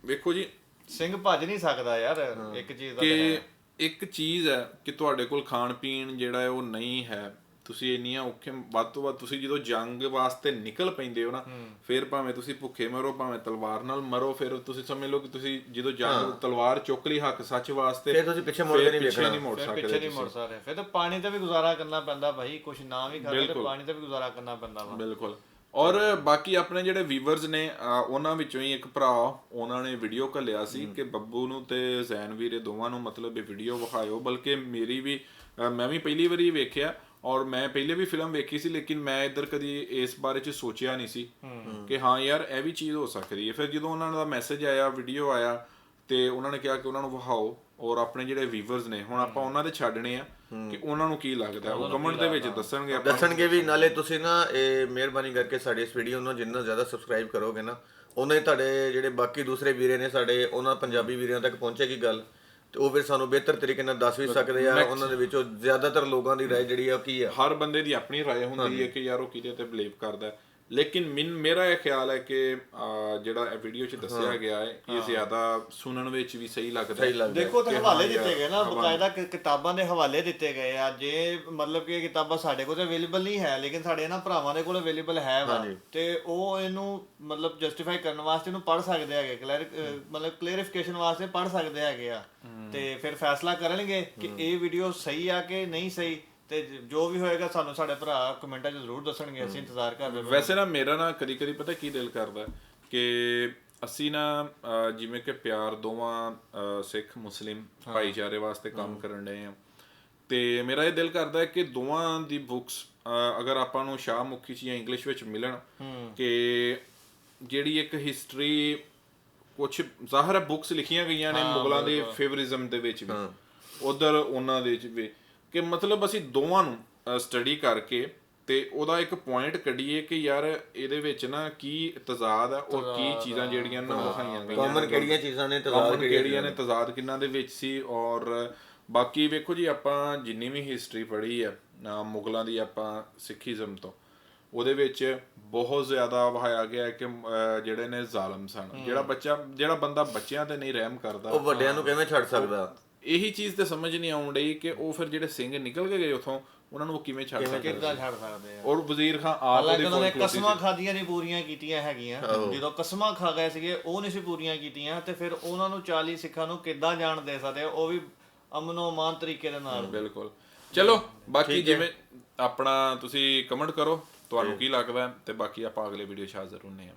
ਵੇਖੋ ਜੀ। ਸਿੰਘ ਭੱਜ ਨਹੀਂ ਸਕਦਾ ਯਾਰ ਇੱਕ ਚੀਜ਼ ਦਾ ਕਿ ਇੱਕ ਚੀਜ਼ ਹੈ ਕਿ ਤੁਹਾਡੇ ਕੋਲ ਖਾਣ ਪੀਣ ਜਿਹੜਾ ਹੈ ਉਹ ਨਹੀਂ ਹੈ। ਤੁਸੀਂ ਇੰਨੀਆਂ ਔਖੇ ਵੱਧ ਤੋਂ ਵੱਧ ਤੁਸੀਂ ਜਦੋਂ ਜੰਗ ਵਾਸਤੇ ਨਿਕਲ ਪੈਂਦੇ ਹੋ ਨਾ ਫਿਰ ਭਾਵੇਂ ਤੁਸੀਂ ਭੁੱਖੇ ਮਰੋ ਭਾਵੇਂ ਤਲਵਾਰ ਨਾਲ ਮਰੋ ਫਿਰ ਤੁਸੀਂ ਸਮਝ ਲਓ ਕਿ ਤੁਸੀਂ ਜਦੋਂ ਜੰਗ ਤਲਵਾਰ ਚੁੱਕ ਲਈ ਹੱਕ ਸੱਚ ਵਾਸਤੇ ਫਿਰ ਤੁਸੀਂ ਪਿੱਛੇ ਮੁੜ ਕੇ ਨਹੀਂ ਪਿੱਛੇ ਵੇਖਣਾ। ਨਹੀਂ ਮੁੜ ਫਿਰ ਸਕਦੇ ਪਿੱਛੇ ਨਹੀਂ ਮੁੜ ਸਕਦੇ। ਫਿਰ ਤਾਂ ਪਾਣੀ ਤੇ ਵੀ ਗੁਜ਼ਾਰਾ ਕਰਨਾ ਪੈਂਦਾ ਭਾਈ ਕੁਛ ਨਾ ਵੀ ਖਾਵੇ ਤੇ ਪਾਣੀ ਤੇ ਵੀ ਗੁਜ਼ਾਰਾ ਕਰਨਾ ਪੈਂਦਾ ਵਾ। ਬਿਲਕੁਲ। ਔਰ ਬਾਕੀ ਆਪਣੇ ਜਿਹੜੇ ਵੀਵਰਸ ਨੇ ਉਹਨਾਂ ਵਿੱਚੋਂ ਹੀ ਇੱਕ ਭਰਾ ਉਹਨਾਂ ਨੇ ਵੀਡੀਓ ਘੱਲਿਆ ਸੀ ਕਿ ਬੱਬੂ ਨੂੰ ਤੇ ਜ਼ੈਨ ਵੀਰ ਦੋਵਾਂ ਨੂੰ ਮਤਲਬ ਇਹ ਵੀਡੀਓ ਵਿਖਾਇਓ ਬਲਕਿ ਮੇਰੀ ਵੀ ਮੈਂ ਵੀ ਪਹਿਲੀ ਵਾਰੀ ਵੇਖਿਆ। ਔਰ ਮੈਂ ਪਹਿਲੇ ਵੀ ਫਿਲਮ ਵੇਖੀ ਸੀ ਲੇਕਿਨ ਮੈਂ ਇੱਧਰ ਕਦੀ ਇਸ ਬਾਰੇ ਚ ਸੋਚਿਆ ਨਹੀਂ ਸੀ ਕਿ ਹਾਂ ਯਾਰ ਇਹ ਵੀ ਚੀਜ਼ ਹੋ ਸਕਦੀ ਹੈ। ਫਿਰ ਜਦੋਂ ਉਹਨਾਂ ਦਾ ਮੈਸੇਜ ਆਇਆ ਵੀਡੀਓ ਆਇਆ ਤੇ ਉਹਨਾਂ ਨੇ ਕਿਹਾ ਕਿ ਉਹਨਾਂ ਨੂੰ ਵਿਖਾਓ ਔਰ ਆਪਣੇ ਜਿਹੜੇ ਵੀਵਰਸ ਨੇ ਹੁਣ ਆਪਾਂ ਉਹਨਾਂ ਦੇ ਛੱਡਣੇ ਆ ਕਿ ਉਹਨਾਂ ਨੂੰ ਕੀ ਲੱਗਦਾ ਉਹ ਕਮੈਂਟ ਦੇ ਵਿੱਚ ਦੱਸਣਗੇ ਆਪਾਂ। ਦੱਸਣਗੇ ਵੀ ਨਾਲੇ ਤੁਸੀਂ ਨਾ ਇਹ ਮਿਹਰਬਾਨੀ ਕਰਕੇ ਸਾਡੀ ਇਸ ਵੀਡੀਓ ਨੂੰ ਜਿੰਨਾ ਜ਼ਿਆਦਾ ਸਬਸਕ੍ਰਾਈਬ ਕਰੋਗੇ ਨਾ ਉਹਨਾਂ ਹੀ ਤੁਹਾਡੇ ਜਿਹੜੇ ਬਾਕੀ ਦੂਸਰੇ ਵੀਰੇ ਨੇ ਸਾਡੇ ਉਹਨਾਂ ਪੰਜਾਬੀ ਵੀਰਾਂ ਤੱਕ ਪਹੁੰਚੇਗੀ ਗੱਲ। ਤੇ ਉਹ ਫਿਰ ਸਾਨੂੰ ਬਿਹਤਰ ਤਰੀਕੇ ਨਾਲ ਦੱਸ ਵੀ ਸਕਦੇ ਆ ਉਹਨਾਂ ਦੇ ਵਿੱਚੋਂ ਜ਼ਿਆਦਾਤਰ ਲੋਕਾਂ ਦੀ رائے ਜਿਹੜੀ ਆ ਉਹ ਕੀ ਆ ਹਰ ਬੰਦੇ ਦੀ ਆਪਣੀ رائے ਹੁੰਦੀ ਹੈ ਕਿ ਯਾਰ ਉਹ ਕਿਹਦੇ ਤੇ ਬਲੀਵ ਕਰਦਾ ਹੈ। ਲੇਕਿਨ ਮਿਨ ਮੇਰਾ ਇਹ ਖਿਆਲ ਹੈ ਕਿ ਜਿਹੜਾ ਇਹ ਵੀਡੀਓ 'ਚ ਦੱਸਿਆ ਗਿਆ ਹੈ ਇਹ ਜ਼ਿਆਦਾ ਸੁਣਨ ਵਿੱਚ ਵੀ ਸਹੀ ਲੱਗਦਾ ਹੈ ਦੇਖੋ ਤੇ ਹਵਾਲੇ ਦਿੱਤੇ ਗਏ ਨਾ ਬਕਾਇਦਾ ਕਿਤਾਬਾਂ ਦੇ ਹਵਾਲੇ ਦਿੱਤੇ ਗਏ ਆ। ਜੇ ਮਤਲਬ ਕਿ ਇਹ ਕਿਤਾਬਾਂ ਸਾਡੇ ਕੋਲ ਤੇ ਅਵੇਲੇਬਲ ਨਹੀਂ ਹੈ ਲੇਕਿਨ ਸਾਡੇ ਇਹਨਾਂ ਭਰਾਵਾਂ ਦੇ ਕੋਲ ਅਵੇਲੇਬਲ ਹੈ ਵਾ। ਤੇ ਉਹ ਇਹਨੂੰ ਮਤਲਬ ਜਸਟੀਫਾਈ ਕਰਨ ਵਾਸਤੇ ਇਹਨੂੰ ਪੜ੍ਹ ਸਕਦੇ ਹੈਗੇ ਕਲੈਰ ਮਤਲਬ ਕਲੀਅਰਿਫਿਕੇਸ਼ਨ ਵਾਸਤੇ ਪੜ੍ਹ ਸਕਦੇ ਹੈਗੇ ਆ। ਤੇ ਫਿਰ ਫੈਸਲਾ ਕਰਨਗੇ ਕਿ ਇਹ ਵੀਡੀਓ ਸਹੀ ਆ ਕਿ ਨਹੀਂ ਸਹੀ। ਤੇ ਜੋ ਵੀ ਹੋਏਗਾ ਸਾਨੂੰ ਸਾਡੇ ਭਰਾ ਕਮੈਂਟਾਂ 'ਚ ਜ਼ਰੂਰ ਦੱਸਣਗੇ ਅਸੀਂ ਇੰਤਜ਼ਾਰ ਕਰ ਰਹੇ ਹਾਂ। ਵੈਸੇ ਨਾ ਮੇਰਾ ਨਾ ਕਦੀ ਕਦੀ ਪਤਾ ਕੀ ਦਿਲ ਕਰਦਾ ਕਿ ਅਸੀਂ ਨਾ ਅਹ, ਜਿਵੇਂ ਕਿ ਪਿਆਰ ਦੋਵਾਂ ਅਹ, ਸਿੱਖ ਮੁਸਲਿਮ ਭਾਈਚਾਰੇ ਵਾਸਤੇ ਕੰਮ ਕਰਨ ਡਏ ਆ ਤੇ ਮੇਰਾ ਇਹ ਦਿਲ ਕਰਦਾ ਹੈ ਕਿ ਦੋਵਾਂ ਦੀ ਬੁੱਕਸ ਅਗਰ ਆਪਾਂ ਨੂੰ ਸ਼ਾਹ ਮੁਖੀ ਚ ਜਾਂ ਇੰਗਲਿਸ਼ ਵਿੱਚ ਮਿਲਣ ਕਿ ਜਿਹੜੀ ਇੱਕ ਹਿਸਟਰੀ ਕੁਝ ਜ਼ਾਹਰ ਬੁੱਕਸ ਲਿਖੀਆਂ ਗਈਆਂ ਨੇ ਮੁਗਲਾਂ ਦੇ ਫੇਵਰਿਜ਼ਮ ਦੇ ਵਿੱਚ ਵੀ ਉਧਰ ਉਹਨਾਂ ਦੇ ਵਿੱਚ ਵੀ ਕਿ ਮਤਲਬ ਅਸੀਂ ਦੋਵਾਂ ਨੂੰ ਸਟੱਡੀ ਕਰਕੇ ਤੇ ਉਹਦਾ ਇੱਕ ਪੁਆਇੰਟ ਕੱਢੀਏ ਕਿ ਯਾਰ ਇਹਦੇ ਵਿੱਚ ਨਾ ਕੀ ਤਜ਼ਾਦ ਹੈ ਔਰ ਕੀ ਚੀਜ਼ਾਂ ਜਿਹੜੀਆਂ ਨਾ ਵਿਖਾਈਆਂ ਗਈਆਂ ਕਾਮਨ ਕਿਹੜੀਆਂ ਚੀਜ਼ਾਂ ਨੇ ਤਜ਼ਾਦ ਕਿਹੜੀਆਂ ਨੇ ਤਜ਼ਾਦ ਕਿੰਨਾਂ ਦੇ ਵਿੱਚ ਸੀ ਔਰ ਬਾਕੀ ਵੇਖੋ ਜੀ ਆਪਾਂ ਜਿੰਨੀ ਵੀ ਹਿਸਟਰੀ ਪੜ੍ਹੀ ਹੈ ਨਾ ਮੁਗਲਾਂ ਦੀ ਆਪਾਂ ਸਿੱਖੀਜ਼ਮ ਤੋਂ ਉਹਦੇ ਵਿੱਚ ਬਹੁਤ ਜ਼ਿਆਦਾ ਵਹਾਇਆ ਗਿਆ ਹੈ ਕਿ ਜਿਹੜੇ ਨੇ ਜ਼ਾਲਮ ਸਨ। ਜਿਹੜਾ ਬੱਚਾ ਜਿਹੜਾ ਬੰਦਾ ਬੱਚਿਆਂ ਤੇ ਨਹੀਂ ਰਹਿਮ ਕਰਦਾ ਉਹ ਵੱਡਿਆਂ ਨੂੰ ਕਿਵੇਂ ਛੱਡ ਸਕਦਾ? ਇਹੀ ਚੀਜ਼ ਤੇ ਸਮਝ ਨਹੀਂ ਆਉਣ ਡਈ ਕਿ ਉਹ ਫਿਰ ਜਿਹੜੇ ਸਿੰਘ ਨਿਕਲ ਕੇ ਗਏ ਉਥੋਂ ਉਹਨਾਂ ਨੂੰ ਉਹ ਕਿਵੇਂ ਛੱਡ ਸਕਦੇ ਕਿੱਦਾਂ ਛੱਡ ਸਕਦੇ ਆ? ਔਰ ਵਜ਼ੀਰ ਖਾਨ ਆਪ ਉਹਦੇ ਉਹਨਾਂ ਕੋਲ ਖਲੋਤੀ ਕਸਮਾਂ ਖਾਦੀਆਂ ਨਹੀਂ ਪੂਰੀਆਂ ਕੀਤੀਆਂ ਹੈਗੀਆਂ। ਜਦੋਂ ਕਸਮਾਂ ਖਾ ਗਏ ਸੀਗੇ ਉਹ ਨਹੀਂ ਸੀ ਪੂਰੀਆਂ ਕੀਤੀਆਂ ਤੇ ਫਿਰ ਉਹਨਾਂ ਨੂੰ 40 ਸਿੱਖਾਂ ਨੂੰ ਕਿੱਦਾਂ ਜਾਣ ਦੇ ਸਕਦੇ ਉਹ ਵੀ ਅਮਨੋ ਮਾਨ ਤਰੀਕੇ ਦੇ ਨਾਲ। ਬਿਲਕੁਲ। ਚਲੋ ਬਾਕੀ ਜਿਵੇਂ ਆਪਣਾ ਤੁਸੀਂ ਕਮੈਂਟ ਕਰੋ ਤੁਹਾਨੂੰ ਕੀ ਲੱਗਦਾ ਤੇ ਬਾਕੀ ਆਪਾਂ ਅਗਲੇ ਵੀਡੀਓ 'ਚ ਹਾਜ਼ਰ ਹੁੰਨੇ ਆ